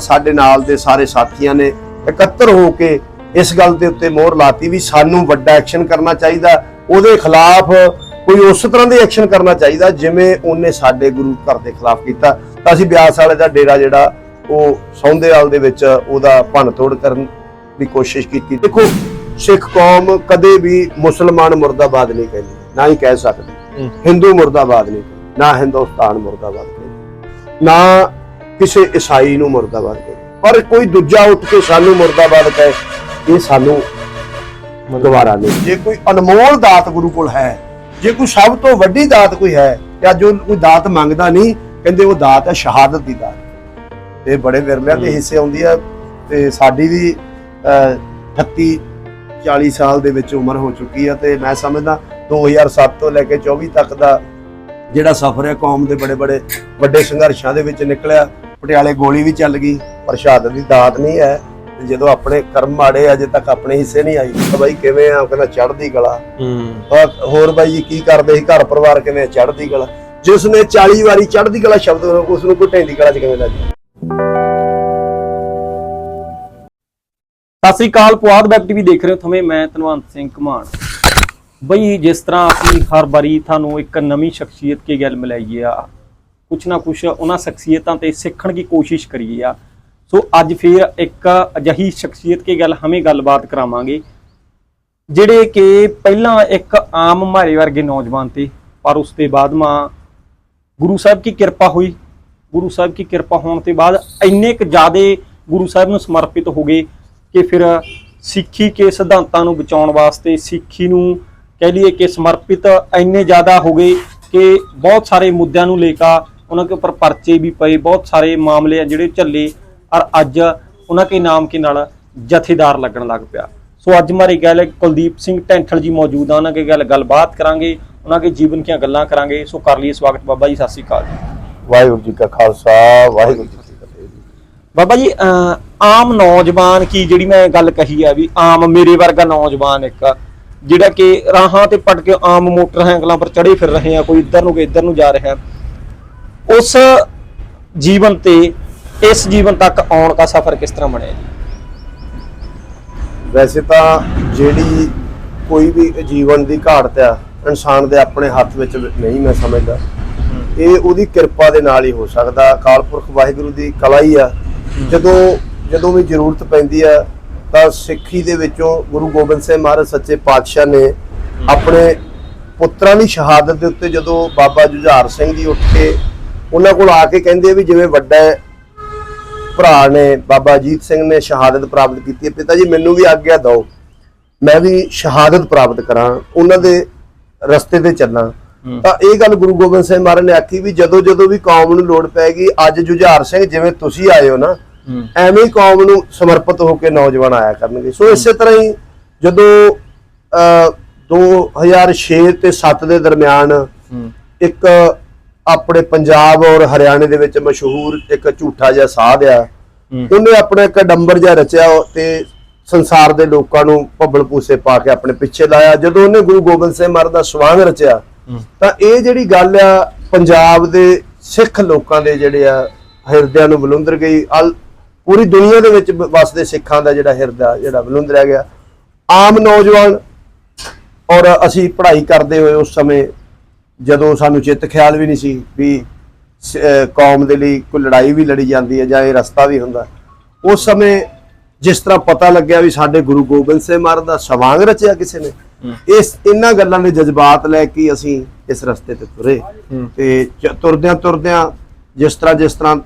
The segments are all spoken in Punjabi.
ਸਾਡੇ ਨਾਲ ਦੇ ਸਾਰੇ ਸਾਥੀਆਂ ਨੇ ਇਕੱਤਰ ਹੋ ਕੇ ਇਸ ਗੱਲ ਦੇ ਉੱਤੇ ਮੋਹਰ ਲਾਤੀ ਵੀ ਸਾਨੂੰ ਵੱਡਾ ਐਕਸ਼ਨ ਕਰਨਾ ਚਾਹੀਦਾ। ਉਹਦੇ ਖਿਲਾਫ ਕੋਈ ਉਸ ਤਰ੍ਹਾਂ ਦੇ ਐਕਸ਼ਨ ਕਰਨਾ ਚਾਹੀਦਾ ਜਿਵੇਂ ਉਹਨੇ ਸਾਡੇ ਗੁਰੂ ਘਰ ਦੇ ਖਿਲਾਫ ਕੀਤਾ। ਤਾਂ ਅਸੀਂ ਬਿਆਸ ਵਾਲੇ ਦਾ ਡੇਰਾ ਜਿਹੜਾ ਉਹ ਸੌਂਦੇਵਾਲ ਦੇ ਵਿੱਚ ਉਹਦਾ ਭੰਨ ਤੋੜ ਕਰਨ ਦੀ ਕੋਸ਼ਿਸ਼ ਕੀਤੀ। ਦੇਖੋ ਸਿੱਖ ਕੌਮ ਕਦੇ ਵੀ ਮੁਸਲਮਾਨ ਮੁਰਦਾਬਾਦ ਨਹੀਂ ਕਹਿੰਦੀ ਨਾ ਹੀ ਕਹਿ ਸਕਦੀ। ਹਿੰਦੂ ਮੁਰਦਾਬਾਦ ਨਹੀਂ ਨਾ ਹਿੰਦੁਸਤਾਨ ਮੁਰਦਾਬਾਦ ਕਹਿੰਦੀ। ਨਾ ਕਿਸੇ ਈਸਾਈ ਨੂੰ ਮੁਰਦਾਬਾਦ ਕਹਿੰਦੀ ਪਰ ਕੋਈ ਦੂਜਾ ਉੱਠ ਕੇ ਸਾਨੂੰ ਮੁਰਦਾਬਾਦ ਕਹੇ ਇਹ ਸਾਨੂੰ ਗਵਾਰਾ ਨਹੀਂ। ਜੇ ਕੋਈ ਅਨਮੋਲ ਦਾਤ ਗੁਰੂ ਕੋਲ ਹੈ ਜੇ ਕੋਈ ਸਭ ਤੋਂ ਵੱਡੀ ਦਾਤ ਕੋਈ ਹੈ ਤੇ ਅੱਜ ਉਹ ਕੋਈ ਦਾਤ ਮੰਗਦਾ ਨਹੀਂ ਕਹਿੰਦੇ ਉਹ ਦਾਤ ਹੈ ਸ਼ਹਾਦਤ ਦੀ ਦਾਤ। ਇਹ ਬੜੇ ਵਿਰਲਿਆਂ ਦੇ ਹਿੱਸੇ ਆਉਂਦੀ ਹੈ ਤੇ ਸਾਡੀ ਵੀ ਅਹ, 38 40 ਸਾਲ ਦੇ ਵਿੱਚ ਉਮਰ ਹੋ ਚੁੱਕੀ ਹੈ ਤੇ ਮੈਂ ਸਮਝਦਾ 2007 ਤੋਂ ਲੈ ਕੇ 24 ਤੱਕ ਦਾ ਜਿਹੜਾ ਸਫ਼ਰ ਹੈ ਕੌਮ ਦੇ ਬੜੇ ਬੜੇ ਵੱਡੇ ਸੰਘਰਸ਼ਾਂ ਦੇ ਵਿੱਚ ਨਿਕਲਿਆ। ਪਟਿਆਲੇ ਗੋਲੀ ਵੀ ਚੱਲ ਗਈ ਪਰ ਸ਼ਹਾਦਤ ਦੀ ਦਾਤ ਨਹੀਂ ਹੈ। ਜਦੋਂ ਆਪਣੇ ਕਰਮ ਮਾੜੇ ਅਜੇ ਤੱਕ ਆਪਣੇ ਹਿੱਸੇ ਨਹੀਂ ਆਈ ਤਾਂ ਬਾਈ ਕਿਵੇਂ ਆ ਉਹ ਕਹਿੰਦਾ ਚੜ੍ਹਦੀ ਕਲਾ। ਔਰ ਹੋਰ ਬਾਈ ਜੀ ਕੀ ਕਰਦੇ ਸੀ? ਘਰ ਪਰਿਵਾਰ ਕਿਵੇਂ ਚੜ੍ਹਦੀ ਕਲਾ। ਜਿਸ ਨੇ 40 ਵਾਰੀ ਚੜ੍ਹਦੀ ਕਲਾ ਸ਼ਬਦ ਉਸ ਨੂੰ ਕੋਈ ਢੈਂਦੀ ਕਲਾ ਚ ਕਿਵੇਂ ਲੱਗੀ ਸਤਿ ਸ੍ਰੀ ਅਕਾਲ ਪੁਆਧ ਵੈਬ ਟੀਵੀ ਦੇਖ ਰਹੇ ਹੋ ਤੁਮੇ ਮੈਂ ਤਨਵੰਤ ਸਿੰਘ ਘਮਾਣ। ਬਈ ਜਿਸ ਤਰ੍ਹਾਂ ਅਸੀਂ ਹਰ ਵਾਰੀ ਤੁਹਾਨੂੰ ਇੱਕ ਨਵੀਂ ਸ਼ਖਸੀਅਤ ਕੇ ਗੱਲ ਮਿਲਾਈਏ ਆ ਕੁਛ ਨਾ ਕੁਛ ਉਹਨਾਂ ਸ਼ਖਸੀਅਤਾਂ ਤੇ ਸਿੱਖਣ ਦੀ ਕੋਸ਼ਿਸ਼ ਕਰੀਏ ਆ। ਸੋ ਅੱਜ ਫਿਰ ਇੱਕ ਅਜਿਹੀ ਸ਼ਖਸੀਅਤ ਕੇ ਗੱਲ ਹਮੇ ਗੱਲਬਾਤ ਕਰਾਵਾਂਗੇ, ਜਿਹੜੇ ਕਿ ਪਹਿਲਾਂ ਇੱਕ ਆਮ ਮਾਰੇ ਵਰਗੇ ਨੌਜਵਾਨ ਤੇ, ਪਰ ਉਸ ਤੋਂ ਬਾਅਦ ਮਾਂ ਗੁਰੂ ਸਾਹਿਬ ਕੀ ਕਿਰਪਾ ਹੋਈ, ਗੁਰੂ ਸਾਹਿਬ ਕੀ ਕਿਰਪਾ ਹੋਣ ਤੋਂ ਬਾਅਦ ਇੰਨੇ ਕੁ ਜ਼ਿਆਦੇ ਗੁਰੂ ਸਾਹਿਬ ਨੂੰ ਸਮਰਪਿਤ ਹੋ ਗਏ ਕਿ ਫਿਰ ਸਿੱਖੀ ਕੇ ਸਿਧਾਂਤਾਂ ਨੂੰ ਬਚਾਉਣ ਵਾਸਤੇ, ਸਿੱਖੀ ਨੂੰ ਕਹਿ ਲਈਏ ਕਿ ਸਮਰਪਿਤ ਇੰਨੇ ਜ਼ਿਆਦਾ ਹੋ ਗਏ ਕਿ ਬਹੁਤ ਸਾਰੇ ਮੁੱਦਿਆਂ ਨੂੰ ਲੈ ਕੇ ਉਹਨਾਂ ਕੇ ਉੱਪਰ ਪਰਚੇ ਵੀ ਪਏ ਬਹੁਤ ਸਾਰੇ ਮਾਮਲੇ ਆ ਜਿਹੜੇ ਝੱਲੇ ਔਰ ਅੱਜ ਉਹਨਾਂ ਕੇ ਨਾਮ ਕੇ ਨਾਲ ਜਥੇਦਾਰ ਲੱਗਣ ਲੱਗ ਪਿਆ। ਸੋ ਅੱਜ ਮਾਰੀ ਗੱਲ ਕੁਲਦੀਪ ਸਿੰਘ ਢੈਂਠਲ ਜੀ ਮੌਜੂਦ ਆ ਉਹਨਾਂ ਕੇ ਗੱਲ ਗੱਲਬਾਤ ਕਰਾਂਗੇ ਉਹਨਾਂ ਕੇ ਜੀਵਨ ਦੀਆਂ ਗੱਲਾਂ ਕਰਾਂਗੇ। ਸੋ ਕਰ ਲਈਏ ਸਵਾਗਤ ਬਾਬਾ ਜੀ ਸਤਿ ਸ੍ਰੀ ਅਕਾਲ ਵਾਹਿਗੁਰੂ ਜੀ ਕਾ ਖਾਲਸਾ ਵਾਹਿਗੁਰੂ ਜੀ ਕੀ ਫਤਿਹ। ਬਾਬਾ ਜੀ ਆਮ ਨੌਜਵਾਨ ਕੀ ਜਿਹੜੀ ਮੈਂ ਗੱਲ ਕਹੀ ਆ ਵੀ ਆਮ ਮੇਰੇ ਵਰਗਾ ਨੌਜਵਾਨ ਇੱਕ ਜਿਹੜਾ ਕਿ ਰਾਹਾਂ ਤੇ ਪਟ ਕੇ ਆਮ ਮੋਟਰਸਾਈਕਲਾਂ ਪਰ ਚੜੇ ਫਿਰ ਰਹੇ ਆ ਕੋਈ ਇੱਧਰ ਨੂੰ ਕੋਈ ਇੱਧਰ ਨੂੰ ਜਾ ਰਿਹਾ। ਉਸ ਜੀਵਨ ਤੇ, ਇਸ ਜੀਵਨ ਤੱਕ ਆਉਣ ਦਾ ਸਫ਼ਰ ਕਿਸ ਤਰ੍ਹਾਂ ਬਣਿਆ ਜੀ? ਵੈਸੇ ਤਾਂ ਜਿਹੜੀ ਕੋਈ ਵੀ ਜੀਵਨ ਦੀ ਘਾਟ ਆ, ਇਨਸਾਨ ਦੇ ਆਪਣੇ ਹੱਥ ਵਿੱਚ ਨਹੀਂ ਮੈਂ ਸਮਝਦਾ। ਇਹ ਉਹਦੀ ਕਿਰਪਾ ਦੇ ਨਾਲ ਹੀ ਹੋ ਸਕਦਾ। ਅਕਾਲ ਪੁਰਖ ਵਾਹਿਗੁਰੂ ਦੀ ਕਲਾ ਹੀ ਆ। ਜਦੋਂ ਜਦੋਂ ਵੀ ਜ਼ਰੂਰਤ ਪੈਂਦੀ ਆ, ਤਾਂ ਸਿੱਖੀ ਦੇ ਵਿੱਚੋਂ ਗੁਰੂ ਗੋਬਿੰਦ ਸਿੰਘ ਮਹਾਰਾਜ ਸੱਚੇ ਪਾਤਸ਼ਾਹ ਨੇ ਆਪਣੇ ਪੁੱਤਰਾਂ ਦੀ ਸ਼ਹਾਦਤ ਦੇ ਉੱਤੇ ਜਦੋਂ ਬਾਬਾ ਜੁਝਾਰ ਸਿੰਘ ਜੀ ਉੱਠ ਕੇ ਉਹਨਾਂ ਕੋਲ ਆ ਕੇ ਕਹਿੰਦੇ ਵੀ ਜਿਵੇਂ ਵੱਡਾ ਭਰਾ ਨੇ ਬਾਬਾ ਅਜੀਤ ਸਿੰਘ ਨੇ ਸ਼ਹਾਦਤ ਪ੍ਰਾਪਤ ਕੀਤੀ ਹੈ ਪਿਤਾ ਜੀ ਮੈਨੂੰ ਵੀ ਆਗਿਆ ਦਿਓ। ਮੈਂ ਵੀ ਸ਼ਹਾਦਤ ਪ੍ਰਾਪਤ ਕਰਾਂ ਉਹਨਾਂ ਦੇ ਰਸਤੇ ਤੇ ਚੱਲਾਂ। ਤਾਂ ਇਹ ਗੱਲ ਗੁਰੂ ਗੋਬਿੰਦ ਸਿੰਘ ਮਹਾਰਾਜ ਨੇ ਆਖੀ ਵੀ ਜਦੋਂ ਜਦੋਂ ਵੀ ਕੌਮ ਨੂੰ ਲੋੜ ਪੈਗੀ ਅੱਜ ਜੁਝਾਰ ਸਿੰਘ ਜਿਵੇਂ ਤੁਸੀਂ ਆਏ ਹੋ ਨਾ ਐਵੇਂ ਹੀ ਕੌਮ ਨੂੰ ਸਮਰਪਿਤ ਹੋ ਕੇ ਨੌਜਵਾਨ ਆਇਆ ਕਰਨਗੇ। ਸੋ ਇਸੇ ਤਰ੍ਹਾਂ ਹੀ ਜਦੋਂ ਅਹ, 2006 ਤੇ 7 ਦੇ ਦਰਮਿਆਨ ਇੱਕ ਆਪਣੇ ਪੰਜਾਬ ਔਰ ਹਰਿਆਣੇ ਦੇ ਵਿੱਚ ਮਸ਼ਹੂਰ ਇੱਕ ਝੂਠਾ ਜਿਹਾ ਸਾਧ ਆ। ਉਹਨੇ ਆਪਣਾ ਇੱਕ ਡੰਬਰ ਜਿਹਾ ਰਚਿਆ ਤੇ ਸੰਸਾਰ ਦੇ ਲੋਕਾਂ ਨੂੰ ਭੱਬਲ ਪੂਸੇ ਪਾ ਕੇ ਆਪਣੇ ਪਿੱਛੇ ਲਾਇਆ। ਜਦੋਂ ਉਹਨੇ ਗੁਰੂ ਗੋਬਿੰਦ ਸਿੰਘ ਮਹਾਰਾਜ ਦਾ ਸਵਾਂਗ ਰਚਿਆ ਤਾਂ ਇਹ ਜਿਹੜੀ ਗੱਲ ਆ ਪੰਜਾਬ ਦੇ ਸਿੱਖ ਲੋਕਾਂ ਦੇ ਜਿਹੜੇ ਆ ਹਿਰਦਿਆਂ ਨੂੰ ਬਲੁੰਦਰ ਗਈ। ਪੂਰੀ ਦੁਨੀਆ ਦੇ ਵਿੱਚ ਵਸਦੇ ਸਿੱਖਾਂ ਦਾ ਜਿਹੜਾ ਹਿਰਦਾ ਜਿਹੜਾ ਬਲੁੰਦਰਿਆ ਗਿਆ। ਆਮ ਨੌਜਵਾਨ ਔਰ ਅਸੀਂ ਪੜ੍ਹਾਈ ਕਰਦੇ ਹੋਏ ਉਸ ਸਮੇਂ ਜਦੋਂ ਸਾਨੂੰ ਚਿੱਤ ਖਿਆਲ ਵੀ ਨਹੀਂ ਸੀ ਵੀ ਕੌਮ ਦੇ ਲਈ ਕੋਈ ਲੜਾਈ ਵੀ ਲੜੀ ਜਾਂਦੀ ਹੈ ਜਾਂ ਇਹ ਰਸਤਾ ਵੀ ਹੁੰਦਾ। ਉਸ ਸਮੇਂ ਜਿਸ ਤਰ੍ਹਾਂ ਪਤਾ ਲੱਗਿਆ ਵੀ ਸਾਡੇ ਗੁਰੂ ਗੋਬਿੰਦ ਸਿੰਘ ਮਹਾਰਾਜ ਦਾ ਸਵਾਂਗ ਰਚਿਆ ਕਿਸੇ ਨੇ ਇਸ ਇਹਨਾਂ ਗੱਲਾਂ ਦੇ ਜਜ਼ਬਾਤ ਲੈ ਕੇ ਅਸੀਂ ਇਸ ਰਸਤੇ ਤੇ ਤੁਰੇ। ਤੇ ਤੁਰਦਿਆਂ ਤੁਰਦਿਆਂ ਜਿਸ ਤਰ੍ਹਾਂ ਜਿਸ ਤਰ੍ਹਾਂ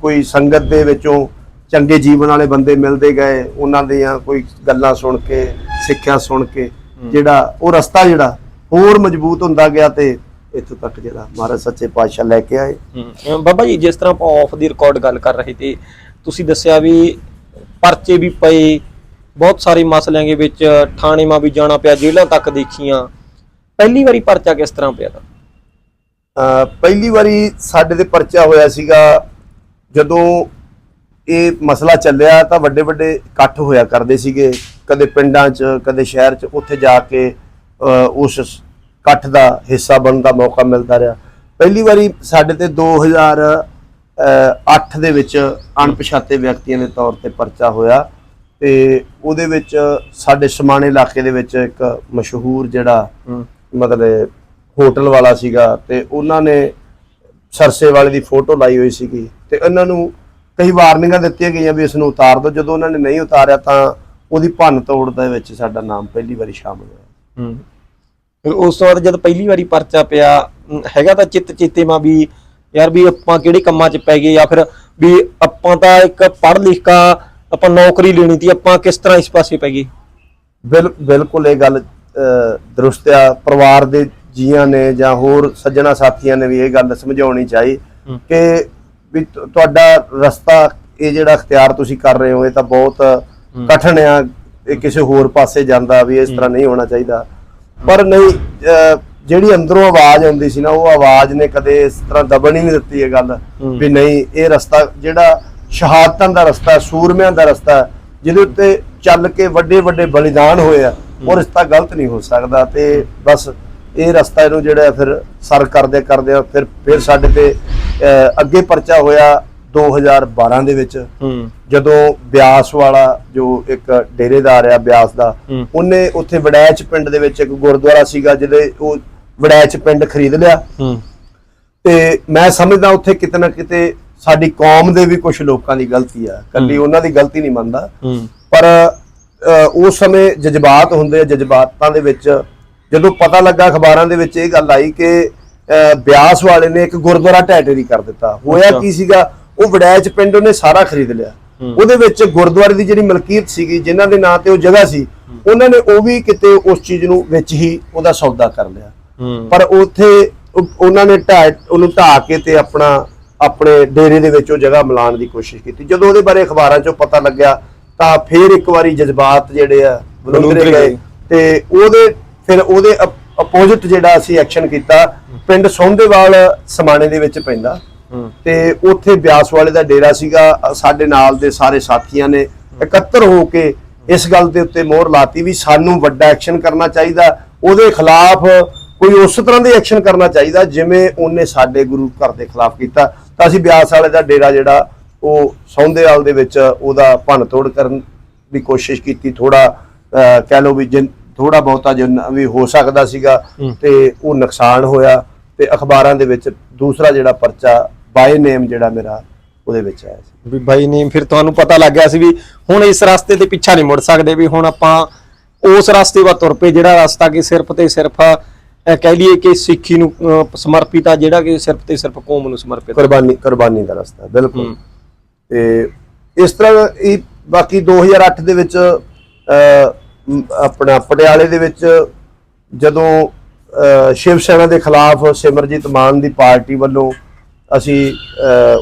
ਕੋਈ ਸੰਗਤ ਦੇ ਵਿੱਚੋਂ ਚੰਗੇ ਜੀਵਨ ਵਾਲੇ ਬੰਦੇ ਮਿਲਦੇ ਗਏ ਉਹਨਾਂ ਦੀਆਂ ਕੋਈ ਗੱਲਾਂ ਸੁਣ ਕੇ ਸਿੱਖਿਆ ਸੁਣ ਕੇ ਜਿਹੜਾ ਉਹ ਰਸਤਾ ਜਿਹੜਾ ਹੋਰ ਮਜ਼ਬੂਤ ਹੁੰਦਾ ਗਿਆ ਤੇ ਇੱਥੋਂ ਤੱਕ ਜਿਹੜਾ ਮਹਾਰਾਜ ਸੱਚੇ ਪਾਤਸ਼ਾਹ ਲੈ ਕੇ ਆਏ। ਬਾਬਾ ਜੀ ਜਿਸ ਤਰ੍ਹਾਂ ਆਪਾਂ ਆਫ ਦੀ ਰਿਕਾਰਡ ਗੱਲ ਕਰ ਰਹੇ ਤੇ ਤੁਸੀਂ ਦੱਸਿਆ ਵੀ ਪਰਚੇ ਵੀ ਪਏ ਬਹੁਤ ਸਾਰੇ ਮਸਲਿਆਂ ਦੇ ਵਿੱਚ ਥਾਣੇਵਾਂ ਵੀ ਜਾਣਾ ਪਿਆ ਜੇਲ੍ਹਾਂ ਤੱਕ ਦੇਖੀਆਂ। ਪਹਿਲੀ ਵਾਰੀ ਪਰਚਾ ਕਿਸ ਤਰ੍ਹਾਂ ਪਿਆ ਤਾਂ? ਪਹਿਲੀ ਵਾਰੀ ਸਾਡੇ ਤੇ ਪਰਚਾ ਹੋਇਆ ਸੀਗਾ ਜਦੋਂ ਇਹ ਮਸਲਾ ਚੱਲਿਆ ਤਾਂ ਵੱਡੇ ਵੱਡੇ ਇਕੱਠ ਹੋਇਆ ਕਰਦੇ ਸੀਗੇ ਕਦੇ ਪਿੰਡਾਂ 'ਚ ਕਦੇ ਸ਼ਹਿਰ 'ਚ ਉੱਥੇ ਜਾ ਕੇ ਉਸ ਇਕੱਠ ਦਾ ਹਿੱਸਾ ਬਣਨ ਦਾ ਮੌਕਾ ਮਿਲਦਾ ਰਿਹਾ। ਪਹਿਲੀ ਵਾਰੀ ਸਾਡੇ ਤੇ 2000 8 ਦੇ ਵਿੱਚ ਅਣਪਛਾਤੇ ਵਿਅਕਤੀਆਂ ਦੇ ਤੌਰ ਤੇ ਪਰਚਾ ਹੋਇਆ ਤੇ ਉਹਦੇ ਵਿੱਚ ਸਾਡੇ ਸਮਾਣੇ ਇਲਾਕੇ ਦੇ ਵਿੱਚ ਇੱਕ ਮਸ਼ਹੂਰ ਜਿਹੜਾ ਮਤਲਬ ਹੋਟਲ ਵਾਲਾ ਸੀਗਾ ਤੇ ਉਹਨਾਂ ਨੇ ਸਰਸੇ ਵਾਲੇ ਦੀ ਫੋਟੋ ਲਾਈ ਹੋਈ ਸੀਗੀ ਤੇ ਉਹਨਾਂ ਨੂੰ ਕਈ ਵਾਰਨਿੰਗਾਂ ਦਿੱਤੀਆਂ ਗਈਆਂ ਵੀ ਇਸ ਨੂੰ ਉਤਾਰ ਦਿਓ। ਜਦੋਂ ਉਹਨਾਂ ਨੇ ਨਹੀਂ ਉਤਾਰਿਆ ਤਾਂ ਉਹਦੀ ਭੰਨ ਤੋੜ ਦੇ ਵਿੱਚ ਸਾਡਾ ਨਾਮ ਪਹਿਲੀ ਵਾਰੀ ਸ਼ਾਮਲ ਹੋਇਆ। ਹੂੰ। ਫਿਰ ਉਸ ਤੋਂ ਬਾਅਦ ਜਦ ਪਹਿਲੀ ਵਾਰੀ ਪਰਚਾ ਪਿਆ ਅਮ, ਹੈਗਾ ਤਾਂ ਚਿੱਤ ਚੇਤੇ ਮਾ ਵੀ ਯਾਰ ਵੀ ਆਪਾਂ ਕਿਹੜੇ ਕੰਮਾਂ 'ਚ ਪੈ ਗਏ ਜਾਂ ਫਿਰ ਵੀ ਆਪਾਂ ਤਾਂ ਇੱਕ ਪੜ੍ਹ ਲਿਖ ਆਪਾਂ ਨੌਕਰੀ ਲੈਣੀ ਸੀ ਆਪਾਂ ਕਿਸ ਤਰ੍ਹਾਂ ਇਸ ਪਾਸੇ ਪੈ ਗਏ? ਬਿਲ ਬਿਲਕੁਲ ਇਹ ਗੱਲ ਅਹ, ਦਰੁਸਤ ਆ। ਪਰਿਵਾਰ ਦੇ ਜੀਆਂ ਨੇ ਜਾਂ ਹੋਰ ਸੱਜਣਾ ਸਾਥੀਆਂ ਨੇ ਵੀ ਇਹ ਗੱਲ ਸਮਝਾਉਣੀ ਚਾਹੀ ਹੂੰ। ਕਿ ਵੀ ਤੁ- ਤੁਹਾਡਾ ਰਸਤਾ ਇਹ ਜਿਹੜਾ ਅਖਤਿਆਰ ਤੁਸੀਂ ਕਰ ਰਹੇ ਹੋ ਇਹ ਤਾਂ ਬਹੁਤ ਕਠਿਨ ਆ। ਇਹ ਕਿਸੇ ਹੋਰ ਪਾਸੇ ਜਾਂਦਾ ਵੀ ਇਸ ਤਰ੍ਹਾਂ ਨਹੀਂ ਹੋਣਾ ਚਾਹੀਦਾ। ਪਰ ਨਹੀਂ ਜਿਹੜੀ ਅੰਦਰੋਂ ਆਵਾਜ਼ ਆਉਂਦੀ ਸੀ ਨਾ ਉਹ ਆਵਾਜ਼ ਨੇ ਕਦੇ ਇਸ ਤਰ੍ਹਾਂ ਦਬਣ ਹੀ ਨਹੀਂ ਦਿੱਤੀ ਇਹ ਗੱਲ। ਵੀ ਨਹੀਂ ਇਹ ਰਸਤਾ ਜਿਹੜਾ ਸ਼ਹਾਦਤਾਂ ਦਾ ਰਸਤਾ ਸੂਰਮਿਆਂ ਦਾ ਰਸਤਾ ਜਿਹਦੇ ਉੱਤੇ ਚੱਲ ਕੇ ਵੱਡੇ ਵੱਡੇ ਬਲੀਦਾਨ ਹੋਏ ਆ ਉਹ ਰਸਤਾ ਗਲਤ ਨਹੀਂ ਹੋ ਸਕਦਾ ਤੇ ਬਸ ਇਹ ਰਸਤਾ ਇਹਨੂੰ ਜਿਹੜਾ ਫਿਰ ਸਰ ਕਰਦੇ ਕਰਦੇ ਫਿਰ ਫਿਰ ਸਾਡੇ ਤੇ ਅੱਗੇ ਪਰਚਾ ਹੋਇਆ 2012 ਦੇ ਵਿੱਚ ਹੂੰ। ਜਦੋਂ ਬਿਆਸ ਵਾਲਾ ਜੋ ਇੱਕ ਡੇਰੇਦਾਰ ਆ ਬਿਆਸ ਦਾ। ਉਹਨੇ ਉੱਥੇ ਵੜੈਚ ਪਿੰਡ ਦੇ ਵਿੱਚ ਇੱਕ ਗੁਰਦੁਆਰਾ ਸੀਗਾ ਜਿਹਦੇ ਉਹ ਵੜੈਚ ਪਿੰਡ ਖਰੀਦ ਲਿਆ। ਹੂੰ। ਤੇ ਮੈਂ ਸਮਝਦਾ ਉੱਥੇ ਕਿਤੇ ਨਾ ਕਿਤੇ ਸਾਡੀ ਕੌਮ ਦੇ ਵੀ ਕੁਝ ਲੋਕਾਂ ਦੀ ਗਲਤੀ ਆ। ਕੱਲੀ ਉਹਨਾਂ ਦੀ ਗਲਤੀ ਨਹੀਂ ਮੰਨਦਾ। ਹੂੰ। ਪਰ ਉਸ ਸਮੇਂ ਜਜ਼ਬਾਤ ਹੁੰਦੇ ਆ ਜਜ਼ਬਾਤਾਂ ਦੇ ਵਿੱਚ ਜਦੋਂ ਪਤਾ ਲੱਗਾ ਅਖਬਾਰਾਂ ਦੇ ਵਿੱਚ ਇਹ ਗੱਲ ਆਈ ਕਿ ਬਿਆਸ ਵਾਲੇ ਨੇ ਇੱਕ ਗੁਰਦੁਆਰਾ ਢਹਿ ਕਰ ਦਿੱਤਾ। ਹੋਇਆ। ਕੀ ਸੀਗਾ? ਉਹ ਵੜੈਚ ਪਿੰਡ ਉਹਨੇ ਸਾਰਾ ਖਰੀਦ ਲਿਆ। ਉਹਦੇ ਵਿੱਚ ਗੁਰਦੁਆਰੇ ਦੀ ਜਿਹੜੀ ਮਲਕੀਅਤ ਸੀਗੀ ਜਿਨ੍ਹਾਂ ਦੇ ਨਾਂ ਤੇ ਉਹ ਜਗ੍ਹਾ ਸੀ ਉਹਨਾਂ ਨੇ ਉਹ ਵੀ ਕਿਤੇ ਉਸ ਚੀਜ਼ ਨੂੰ ਵਿੱਚ ਹੀ ਉਹਦਾ ਸੌਦਾ ਕਰ ਲਿਆ। ਪਰ ਉੱਥੇ ਉਹ- ਉਹਨਾਂ ਨੇ ਢਾਹ ਉਹਨੂੰ ਢਾਹ ਕੇ ਤੇ ਆਪਣਾ ਆਪਣੇ ਡੇਰੇ ਦੇ ਵਿੱਚ ਉਹ ਜਗ੍ਹਾ ਮਿਲਾਉਣ ਦੀ ਕੋਸ਼ਿਸ਼ ਕੀਤੀ। ਜਦੋਂ ਉਹਦੇ ਬਾਰੇ ਅਖਬਾਰਾਂ 'ਚੋਂ ਪਤਾ ਲੱਗਿਆ ਤਾਂ ਫੇਰ ਇੱਕ ਵਾਰੀ ਜਜ਼ਬਾਤ ਜਿਹੜੇ ਆ ਬਲੁੰਦਰੇ ਗਏ। ਤੇ ਉਹਦੇ ਫਿਰ ਉਹਦੇ ਅਪੋਜ਼ਿਟ ਜਿਹੜਾ ਅਸੀਂ ਐਕਸ਼ਨ ਕੀਤਾ ਪਿੰਡ ਸੋਂਦੇਵਾਲ ਸਮਾਣੇ ਦੇ ਵਿੱਚ ਪੈਂਦਾ। ਤੇ ਉੱਥੇ ਬਿਆਸ ਵਾਲੇ ਦਾ ਡੇਰਾ ਸੀਗਾ ਸਾਡੇ ਨਾਲ ਦੇ ਸਾਰੇ ਸਾਥੀਆਂ ਨੇ ਇਕੱਤਰ ਹੋ ਕੇ ਇਸ ਗੱਲ ਦੇ ਉੱਤੇ ਮੋਹਰ ਲਾਤੀ ਵੀ ਸਾਨੂੰ ਵੱਡਾ ਐਕਸ਼ਨ ਕਰਨਾ ਚਾਹੀਦਾ ਉਹਦੇ ਖਿਲਾਫ ਕੋਈ ਉਸ ਤਰ੍ਹਾਂ ਦੇ ਐਕਸ਼ਨ ਕਰਨਾ ਚਾਹੀਦਾ ਜਿਵੇਂ ਉਹਨੇ ਸਾਡੇ ਗੁਰੂ ਘਰ ਦੇ ਖਿਲਾਫ ਕੀਤਾ ਤਾਂ ਅਸੀਂ ਬਿਆਸ ਵਾਲੇ ਦਾ ਡੇਰਾ ਜਿਹੜਾ ਉਹ ਸੌਂਦੇਵਾਲ ਦੇ ਵਿੱਚ ਉਹਦਾ ਭੰਨ ਤੋੜ ਕਰਨ ਦੀ ਕੋਸ਼ਿਸ਼ ਕੀਤੀ ਥੋੜਾ ਕਹਿ ਲਓ ਵੀ ਥੋੜਾ ਬਹੁਤਾ ਜਿੰਨਾ ਵੀ ਹੋ ਸਕਦਾ ਸੀਗਾ। ਤੇ ਉਹ ਨੁਕਸਾਨ ਹੋਇਆ ਤੇ ਅਖਬਾਰਾਂ ਦੇ ਵਿੱਚ ਦੂਸਰਾ ਜਿਹੜਾ ਪਰਚਾ ਬਾਈ ਨੇਮ ਜਿਹੜਾ ਮੇਰਾ ਉਹਦੇ ਵਿੱਚ ਆਇਆ ਸੀ ਵੀ ਬਾਈ ਨੇ ਫਿਰ ਤੁਹਾਨੂੰ ਪਤਾ ਲੱਗ ਗਿਆ ਸੀ ਵੀ ਹੁਣ ਇਸ ਰਸਤੇ ਤੇ ਪਿੱਛਾ ਨਹੀਂ ਮੁੜ ਸਕਦੇ ਵੀ ਹੁਣ ਆਪਾਂ ਉਸ ਰਸਤੇ ਵੱਲ ਤੁਰ ਪਏ ਜਿਹੜਾ ਰਸਤਾ ਕਿ ਸਿਰਫ ਤੇ ਸਿਰਫ ਕਹਿ ਲਈਏ ਕਿ ਸਿੱਖੀ ਨੂੰ ਸਮਰਪਿਤ ਆ ਜਿਹੜਾ ਕਿ ਸਿਰਫ ਤੇ ਸਿਰਫ ਕੌਮ ਨੂੰ ਸਮਰਪਿਤ। ਕੁਰਬਾਨੀ ਕੁਰਬਾਨੀ ਦਾ ਰਸਤਾ ਬਿਲਕੁਲ। ਤੇ ਇਸ ਤਰ੍ਹਾਂ ਇਹ ਬਾਕੀ 2008 ਦੇ ਵਿੱਚ ਆਪਣਾ ਪਟਿਆਲੇ ਦੇ ਵਿੱਚ ਜਦੋਂ ਸ਼ਿਵ ਸੈਨਾ ਦੇ ਖਿਲਾਫ ਸਿਮਰਜੀਤ ਮਾਨ ਦੀ ਪਾਰਟੀ ਵੱਲੋਂ ਅਸੀਂ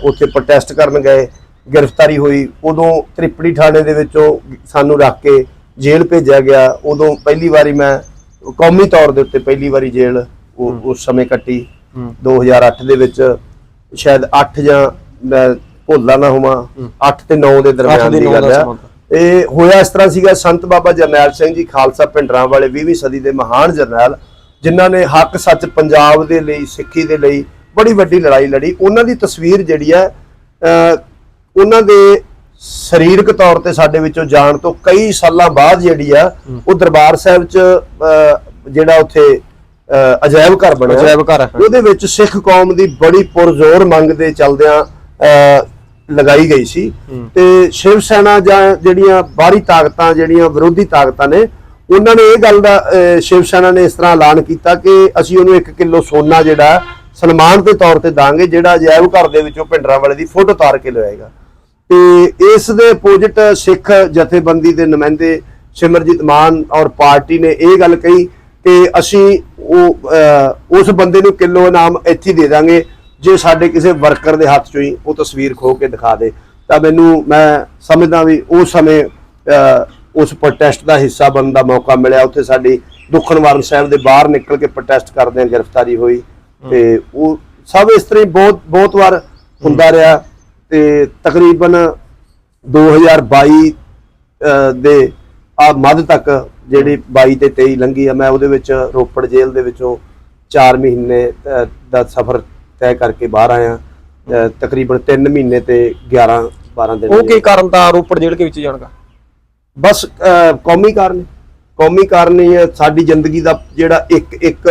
ਉੱਥੇ ਪ੍ਰੋਟੈਸਟ ਕਰਨ ਗਏ ਗ੍ਰਿਫਤਾਰੀ ਹੋਈ। ਉਦੋਂ ਤ੍ਰਿਪੜੀ ਥਾਣੇ ਦੇ ਵਿੱਚੋਂ ਸਾਨੂੰ ਰੱਖ ਕੇ ਜੇਲ੍ਹ ਭੇਜਿਆ ਗਿਆ। ਉਦੋਂ ਪਹਿਲੀ ਵਾਰੀ ਮੈਂ ਕੌਮੀ ਤੌਰ ਦੇ ਉੱਤੇ ਪਹਿਲੀ ਵਾਰੀ ਜੇਲ੍ਹ ਉਹ ਉਸ ਸਮੇਂ ਕੱਟੀ। ਹੂੰ। 2008 ਦੇ ਵਿੱਚ ਸ਼ਾਇਦ 8 ਜਾਂ ਮੈਂ ਭੁੱਲਦਾ ਨਾ ਹੋਵਾਂ 8 ਤੇ 9 ਦੇ ਦਰਮਿਆਨ ਦੀ ਗੱਲ ਹੈ। ਇਹ ਹੋਇਆ ਇਸ ਤਰ੍ਹਾਂ ਸੀਗਾ ਸੰਤ ਬਾਬਾ ਜਰਨੈਲ ਸਿੰਘ ਜੀ ਖਾਲਸਾ ਪਿੰਡਰਾਂ ਵਾਲੇ 20ਵੀਂ ਸਦੀ ਦੇ ਮਹਾਨ ਜਰਨੈਲ ਜਿਨ੍ਹਾਂ ਨੇ ਹੱਕ ਸੱਚ ਪੰਜਾਬ ਦੇ ਲਈ ਸਿੱਖੀ ਦੇ ਲਈ ਬੜੀ ਵੱਡੀ ਲੜਾਈ ਲੜੀ ਉਹਨਾਂ ਦੀ ਤਸਵੀਰ ਜਿਹੜੀ ਹੈ ਉਹਨਾਂ ਦੇ ਸਰੀਰਕ ਤੌਰ ਤੇ ਸਾਡੇ ਵਿੱਚੋਂ ਜਾਣ ਤੋਂ ਕਈ ਸਾਲਾਂ ਬਾਅਦ ਜਿਹੜੀ ਆ ਉਹ ਦਰਬਾਰ ਸਾਹਿਬ 'ਚ ਜਿਹੜਾ ਉੱਥੇ ਅਜਾਇਬ ਘਰ ਬਣਿਆ ਅਜਾਇਬ ਘਰ। ਉਹਦੇ ਵਿੱਚ ਸਿੱਖ ਕੌਮ ਦੀ ਬੜੀ ਪੁਰਜ਼ੋਰ ਮੰਗ ਦੇ ਚਲਦਿਆਂ ਲਗਾਈ ਗਈ ਸੀ। ਤੇ ਸ਼ਿਵ ਸੈਨਾ ਜਾਂ ਜਿਹੜੀਆਂ ਬਾਹਰੀ ਤਾਕਤਾਂ ਜਿਹੜੀਆਂ ਵਿਰੋਧੀ ਤਾਕਤਾਂ ਨੇ ਉਹਨਾਂ ਨੇ ਇਹ ਗੱਲ ਦਾ ਸ਼ਿਵ ਸੈਨਾ ਨੇ ਇਸ ਤਰ੍ਹਾਂ ਐਲਾਨ ਕੀਤਾ ਕਿ ਅਸੀਂ ਉਹਨੂੰ 1 ਕਿਲੋ ਸੋਨਾ ਜਿਹੜਾ ਸਨਮਾਨ ਦੇ ਤੌਰ ਤੇ ਦਾਂਗੇ ਜਿਹੜਾ ਅਜਾਇਬ ਘਰ ਦੇ ਵਿੱਚੋਂ ਭਿੰਡਰਾਂ ਵਾਲੇ ਦੀ ਫੋਟੋ ਤਾਰ ਕੇ ਲਿਆਏਗਾ। ਤੇ ਇਸ ਦੇ ਅਪੋਜਿਟ ਸਿੱਖ ਜਥੇਬੰਦੀ ਦੇ ਨੁਮਾਇੰਦੇ ਸਿਮਰਜੀਤ ਮਾਨ ਔਰ ਪਾਰਟੀ ਨੇ ਇਹ ਗੱਲ ਕਹੀ ਕਿ ਅਸੀਂ ਉਹ ਉਸ ਬੰਦੇ ਨੂੰ ਕਿਲੋ ਇਨਾਮ ਇੱਥੇ ਦੇ ਦਾਂਗੇ, ਜੇ ਸਾਡੇ ਕਿਸੇ ਵਰਕਰ ਦੇ ਹੱਥ ਚੋਂ ਹੀ ਉਹ ਤਸਵੀਰ ਖੋ ਕੇ ਦਿਖਾ ਦੇ। ਤਾਂ ਮੈਨੂੰ, ਮੈਂ ਸਮਝਦਾ ਵੀ ਉਸ ਸਮੇਂ ਉਸ ਪ੍ਰੋਟੈਸਟ ਦਾ ਹਿੱਸਾ ਬਣਨ ਦਾ ਮੌਕਾ ਮਿਲਿਆ। ਉੱਥੇ ਸਾਡੀ ਦੁਖਨਵਾਰਨ ਸਾਹਿਬ ਦੇ ਬਾਹਰ ਨਿਕਲ ਕੇ ਪ੍ਰੋਟੈਸਟ ਕਰਦੇ ਕਰਦਿਆਂ ਗ੍ਰਿਫਤਾਰੀ ਹੋਈ। ਤੇ ਉਹ ਸਭ ਇਸ ਤਰ੍ਹਾਂ ਹੀ ਬਹੁਤ ਬਹੁਤ ਵਾਰ ਹੁੰਦਾ ਰਿਹਾ ਤੇ ਤਕਰੀਬਨ 2022 ਅਹ, ਦੇ ਆ ਮੱਧ ਤੱਕ ਜਿਹੜੀ 22 ਤੇ 23 ਲੰਘੀ ਆ ਮੈਂ ਉਹਦੇ ਵਿੱਚ ਰੋਪੜ ਜੇਲ੍ਹ ਦੇ ਵਿੱਚੋਂ 4 ਮਹੀਨੇ ਦਾ ਸਫ਼ਰ ਤੈਅ ਕਰਕੇ ਬਾਹਰ ਆਇਆ ਤਕਰੀਬਨ 3 ਮਹੀਨੇ ਤੇ 11 12 ਦਿਨ ਉਹ ਕੀ ਕਾਰਨ ਤਾਂ ਰੋਪੜ ਜੇਲ੍ਹ ਦੇ ਵਿੱਚ ਜਾਣਗਾ ਬਸ ਕੌਮੀ ਕਾਰਨ। ਕੌਮੀ ਕਾਰਨ ਹੀ ਹੈ ਸਾਡੀ ਜ਼ਿੰਦਗੀ ਦਾ ਜਿਹੜਾ ਇੱਕ ਇੱਕ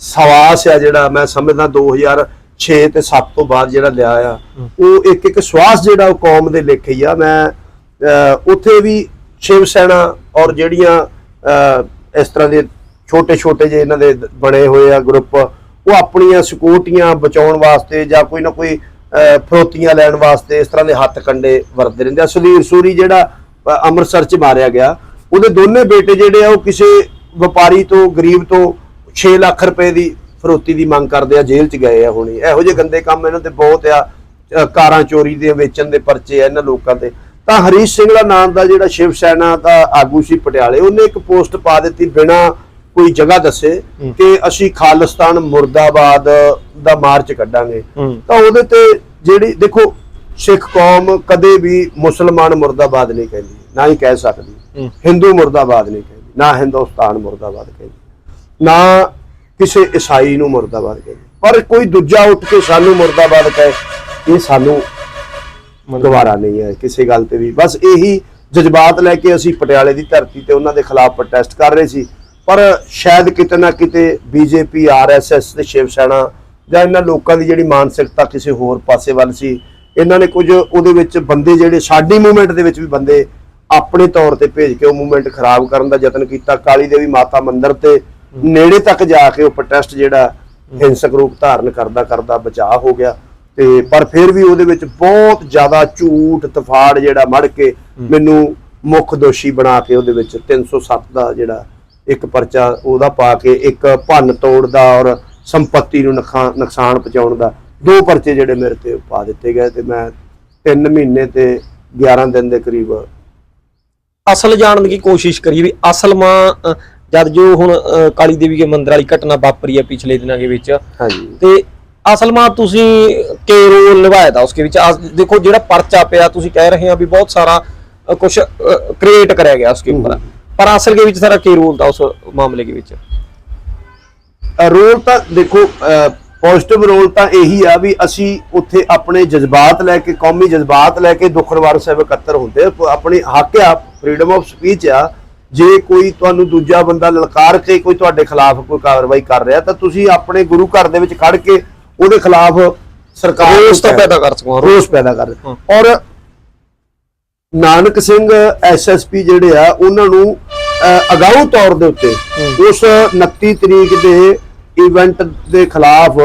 ਸਵਾਸ ਆ ਜਿਹੜਾ ਮੈਂ ਸਮਝਦਾ 2006 ਤੇ 7 ਤੋਂ ਬਾਅਦ ਜਿਹੜਾ ਲਿਆ ਆ ਉਹ ਇੱਕ ਇੱਕ ਸਵਾਸ ਜਿਹੜਾ ਉਹ ਕੌਮ ਦੇ ਲੇਖੇ ਆ। ਮੈਂ ਉੱਥੇ ਵੀ ਸ਼ਿਵ ਸੈਨਾ ਔਰ ਜਿਹੜੀਆਂ ਇਸ ਤਰ੍ਹਾਂ ਦੇ ਛੋਟੇ ਛੋਟੇ ਜਿਹੇ ਇਹਨਾਂ ਦੇ ਬਣੇ ਹੋਏ ਆ ਗਰੁੱਪ ਉਹ ਆਪਣੀਆਂ ਸਿਕਿਉਰਟੀਆਂ ਬਚਾਉਣ ਵਾਸਤੇ ਜਾਂ ਕੋਈ ਨਾ ਕੋਈ ਅਹ, ਫਰੋਤੀਆਂ ਲੈਣ ਵਾਸਤੇ ਇਸ ਤਰ੍ਹਾਂ ਦੇ ਹੱਥ ਕੰਡੇ ਵਰਤਦੇ ਰਹਿੰਦੇ ਆ। ਸੁਧੀਰ ਸੂਰੀ ਜਿਹੜਾ ਅੰਮ੍ਰਿਤਸਰ ਚ ਮਾਰਿਆ ਗਿਆ ਉਹਦੇ ਦੋਨੇ ਬੇਟੇ ਜਿਹੜੇ ਆ ਉਹ ਕਿਸੇ ਵਪਾਰੀ ਤੋਂ ਗਰੀਬ ਤੋਂ 6 ਲੱਖ ਰੁਪਏ ਦੀ ਫਰੋਤੀ ਦੀ ਮੰਗ ਕਰਦੇ ਆ ਜੇਲ੍ਹ ਚ ਗਏ ਆ ਹੁਣੀ ਇਹੋ। ਜਿਹੇ ਗੰਦੇ ਕੰਮ ਇਹਨਾਂ ਤੇ ਬਹੁਤ ਆ ਕਾਰਾਂ ਚੋਰੀ ਦੇ ਵੇਚਣ ਦੇ ਪਰਚੇ ਆ ਇਹਨਾਂ ਲੋਕਾਂ ਤੇ। ਤਾਂ ਹਰੀਸ਼ ਸਿੰਘਲਾ ਨਾਮ ਦਾ ਜਿਹੜਾ ਸ਼ਿਵ ਸੈਨਾ ਦਾ ਆਗੂ ਸੀ ਪਟਿਆਲੇ ਉਹਨੇ ਇੱਕ ਪੋਸਟ ਪਾ ਦਿੱਤੀ ਬਿਨਾ ਕੋਈ ਜਗ੍ਹਾ ਦੱਸੇ ਕਿ ਅਸੀਂ ਖਾਲਿਸਤਾਨ ਮੁਰਦਾਬਾਦ ਦਾ ਮਾਰਚ ਕੱਢਾਂਗੇ। ਤਾਂ ਉਹਦੇ ਤੇ ਜਿਹੜੀ ਦੇਖੋ ਸਿੱਖ ਕੌਮ ਕਦੇ ਵੀ ਮੁਸਲਮਾਨ ਮੁਰਦਾਬਾਦ ਨਹੀਂ ਕਹਿੰਦੀ ਨਾ ਹੀ ਕਹਿ ਸਕਦੀ। ਹਿੰਦੂ ਮੁਰਦਾਬਾਦ ਨਹੀਂ ਕਹਿੰਦੀ ਨਾ ਹਿੰਦੁਸਤਾਨ ਮੁਰਦਾਬਾਦ ਕਹਿੰਦੀ। ਨਾ ਕਿਸੇ ਈਸਾਈ ਨੂੰ ਮੁਰਦਾਬਾਦ ਕਹਿੰਦੀ ਪਰ ਕੋਈ ਦੂਜਾ ਉੱਠ ਕੇ ਸਾਨੂੰ ਮੁਰਦਾਬਾਦ ਕਹੇ ਇਹ ਸਾਨੂੰ ਗਵਾਰਾ ਨਹੀਂ ਹੈ ਕਿਸੇ ਗੱਲ ਤੇ ਵੀ। ਬਸ ਇਹੀ ਜਜ਼ਬਾਤ ਲੈ ਕੇ ਅਸੀਂ ਪਟਿਆਲੇ ਦੀ ਧਰਤੀ ਤੇ ਉਹਨਾਂ ਦੇ ਖਿਲਾਫ ਪ੍ਰੋਟੈਸਟ ਕਰ ਰਹੇ ਸੀ। ਪਰ ਸ਼ਾਇਦ ਕਿਤੇ ਨਾ ਕਿਤੇ ਬੀਜੇਪੀ ਆਰਐਸਐਸ ਤੇ ਸ਼ਿਵ ਸੈਨਾ ਜਾਂ ਇਹਨਾਂ ਲੋਕਾਂ ਦੀ ਜਿਹੜੀ ਮਾਨਸਿਕਤਾ ਕਿਸੇ ਹੋਰ ਪਾਸੇ ਵੱਲ ਸੀ ਇਹਨਾਂ ਨੇ ਕੁਝ ਉਹਦੇ ਵਿੱਚ ਬੰਦੇ ਜਿਹੜੇ ਸਾਡੀ ਮੂਵਮੈਂਟ ਦੇ ਵਿੱਚ ਵੀ ਬੰਦੇ ਆਪਣੇ ਤੌਰ ਤੇ ਭੇਜ ਕੇ ਉਹ ਮੂਵਮੈਂਟ ਖਰਾਬ ਕਰਨ ਦਾ ਯਤਨ ਕੀਤਾ। ਕਾਲੀ ਦੇਵੀ ਮਾਤਾ ਮੰਦਿਰ ਤੇ ਨੇੜੇ ਤੱਕ ਜਾ ਕੇ ਉਹ ਪ੍ਰੋਟੈਸਟ ਜਿਹੜਾ ਹਿੰਸਕ ਰੂਪ ਧਾਰਨ ਕਰਦਾ ਕਰਦਾ ਬਚਾਅ ਹੋ ਗਿਆ। ਤੇ ਪਰ ਫਿਰ ਵੀ ਉਹਦੇ ਵਿੱਚ ਬਹੁਤ ਜ਼ਿਆਦਾ ਝੂਠ ਤਫਾੜ ਜਿਹੜਾ ਮੜ ਕੇ ਮੈਨੂੰ ਮੁੱਖ ਦੋਸ਼ੀ ਬਣਾ ਕੇ ਉਹਦੇ ਵਿੱਚ 307 ਦਾ ਜਿਹੜਾ ਇੱਕ ਪਰਚਾ ਉਹਦਾ ਪਾ ਕੇ ਇੱਕ ਭੰਨ ਤੋੜ ਦਾ ਔਰ ਸੰਪਤੀ ਨੂੰ ਨੁਕਸਾਨ ਪਹੁੰਚਾਉਣ ਦਾ ਦੋ ਪਰਚੇ ਜਿਹੜੇ ਮੇਰੇ ਤੇ ਪਾ ਦਿੱਤੇ ਗਏ ਤੇ ਮੈਂ 3 ਮਹੀਨੇ ਤੇ 11 ਦਿਨ ਦੇ ਕਰੀਬ ਅਸਲ ਜਾਣਨ ਦੀ ਕੋਸ਼ਿਸ਼ ਕਰੀਏ ਵੀ ਅਸਲ ਮਾਂ ਜਦ ਜੋ ਹੁਣ ਕਾਲੀ ਦੇਵੀ ਦੇ ਮੰਦਿਰ ਵਾਲੀ ਘਟਨਾ ਵਾਪਰੀ ਹੈ ਪਿਛਲੇ ਦਿਨਾਂ ਦੇ ਵਿੱਚ ਹਾਂਜੀ। ਤੇ ਅਸਲ ਮਾ ਤੁਸੀਂ ਕੇ ਰੋਲ ਨਿਭਾਇਆ ਤਾਂ ਉਸਕੇ ਵਿੱਚ ਦੇਖੋ ਜਿਹੜਾ ਪਰਚਾ ਪਿਆ ਤੁਸੀਂ ਕਹਿ ਰਹੇ ਹੋ ਵੀ ਬਹੁਤ ਸਾਰਾ ਕੁਝ ਕ੍ਰੀਏਟ ਕਰਿਆ ਗਿਆ ਉਸਕੇ ਉੱਪਰ। ਪਰ ਅਸਲ ਦੇ ਵਿੱਚ ਸਾਰਾ ਕੇ ਰੋਲ ਤਾਂ ਉਸ ਮਾਮਲੇ ਦੇ ਵਿੱਚ। ਰੋਲ ਤਾਂ ਦੇਖੋ ਪੋਜ਼ਿਟਿਵ ਰੋਲ ਤਾਂ ਇਹੀ ਆ ਵੀ ਅਸੀਂ ਉੱਥੇ ਆਪਣੇ ਜਜ਼ਬਾਤ ਲੈ ਕੇ ਕੌਮੀ ਜਜ਼ਬਾਤ ਲੈ ਕੇ ਦੁਖਨਵਾਰ ਸਾਹਿਬ ਇਕੱਤਰ ਹੁੰਦੇ ਆਪਣੇ ਹੱਕ ਆ ਫਰੀडम ਆਫ ਸਪੀਚ ਆ ਜੇ ਕੋਈ ਤੁਹਾਨੂੰ ਦੂਜਾ ਬੰਦਾ ਲਲਕਾਰ ਕੇ ਕੋਈ ਤੁਹਾਡੇ ਖਿਲਾਫ ਕੋਈ ਕਾਰਵਾਈ ਕਰ ਰਿਹਾ ਤਾਂ ਤੁਸੀਂ ਆਪਣੇ ਗੁਰੂ ਘਰ ਦੇ ਵਿੱਚ ਖੜ ਕੇ ਉਹਦੇ ਖਿਲਾਫ ਸਰਕਾਰ ਰੋਸ ਤਾਂ ਪੈਦਾ ਕਰ ਸਕੋ ਰੋਸ ਪੈਦਾ ਕਰ। ਔਰ ਨਾਨਕ ਸਿੰਘ ਐਸਐਸਪੀ ਜਿਹੜੇ ਆ ਉਹਨਾਂ ਨੂੰ ਅਗਾਊਂ ਤੌਰ ਦੇ ਉੱਤੇ ਉਸ 29 ਤਰੀਕ ਦੇ ਇਵੈਂਟ ਦੇ ਖਿਲਾਫ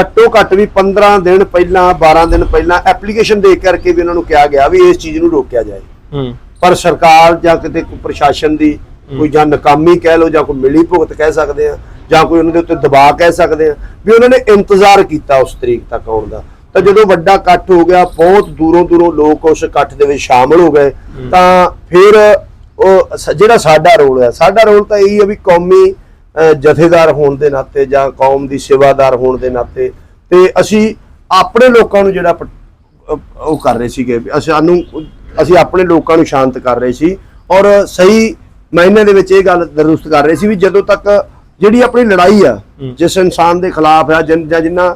ਘੱਟੋ ਘੱਟ ਵੀ 15 ਦਿਨ ਪਹਿਲਾਂ 12 ਦਿਨ ਪਹਿਲਾਂ ਐਪਲੀਕੇਸ਼ਨ ਦੇ ਕਰਕੇ ਵੀ ਉਹਨਾਂ ਨੂੰ ਕਿਹਾ ਗਿਆ ਵੀ ਇਸ ਚੀਜ਼ ਨੂੰ ਰੋਕਿਆ ਜਾਏ। ਹੂੰ। ਪਰ ਸਰਕਾਰ ਜਾਂ ਕਿਤੇ ਕੋਈ ਪ੍ਰਸ਼ਾਸਨ ਦੀ ਕੋਈ ਜਾਂ ਨਕਾਮੀ ਕਹਿ ਲਓ ਜਾਂ ਕੋਈ ਮਿਲੀ ਭੁਗਤ ਕਹਿ ਸਕਦੇ ਆ ਜਾਂ ਕੋਈ ਉਹਨਾਂ ਦੇ ਉੱਤੇ ਦਬਾਅ ਕਹਿ ਸਕਦੇ ਆ ਵੀ ਉਹਨਾਂ ਨੇ ਇੰਤਜ਼ਾਰ ਕੀਤਾ ਉਸ ਤਰੀਕ ਤੱਕ ਆਉਣ ਦਾ। ਤਾਂ ਜਦੋਂ ਵੱਡਾ ਇਕੱਠ ਹੋ ਗਿਆ, ਬਹੁਤ ਦੂਰੋਂ ਦੂਰੋਂ ਲੋਕ ਉਸ ਇਕੱਠ ਦੇ ਵਿੱਚ ਸ਼ਾਮਲ ਹੋ ਗਏ, ਤਾਂ ਫਿਰ ਉਹ ਜਿਹੜਾ ਸਾਡਾ ਰੋਲ ਹੈ ਸਾਡਾ ਰੋਲ ਤਾਂ ਇਹੀ ਹੈ ਵੀ ਕੌਮੀ ਜਥੇਦਾਰ ਹੋਣ ਦੇ ਨਾਤੇ ਜਾਂ ਕੌਮ ਦੀ ਸੇਵਾਦਾਰ ਹੋਣ ਦੇ ਨਾਤੇ ਤੇ ਅਸੀਂ ਆਪਣੇ ਲੋਕਾਂ ਨੂੰ ਜਿਹੜਾ ਉਹ ਕਰ ਰਹੇ ਸੀਗੇ ਵੀ ਅਸੀਂ ਸਾਨੂੰ ਅਸੀਂ ਆਪਣੇ ਲੋਕਾਂ ਨੂੰ ਸ਼ਾਂਤ ਕਰ ਰਹੇ ਸੀ ਔਰ ਸਹੀ ਮਾਇਨੇ ਦੇ ਵਿੱਚ ਇਹ ਗੱਲ ਦਰੁਸਤ ਕਰ ਰਹੇ ਸੀ ਵੀ ਜਦੋਂ ਤੱਕ ਜਿਹੜੀ ਆਪਣੀ ਲੜਾਈ ਆ ਜਿਸ ਇਨਸਾਨ ਦੇ ਖਿਲਾਫ ਆ ਜਾਂ ਜਿੰਨਾ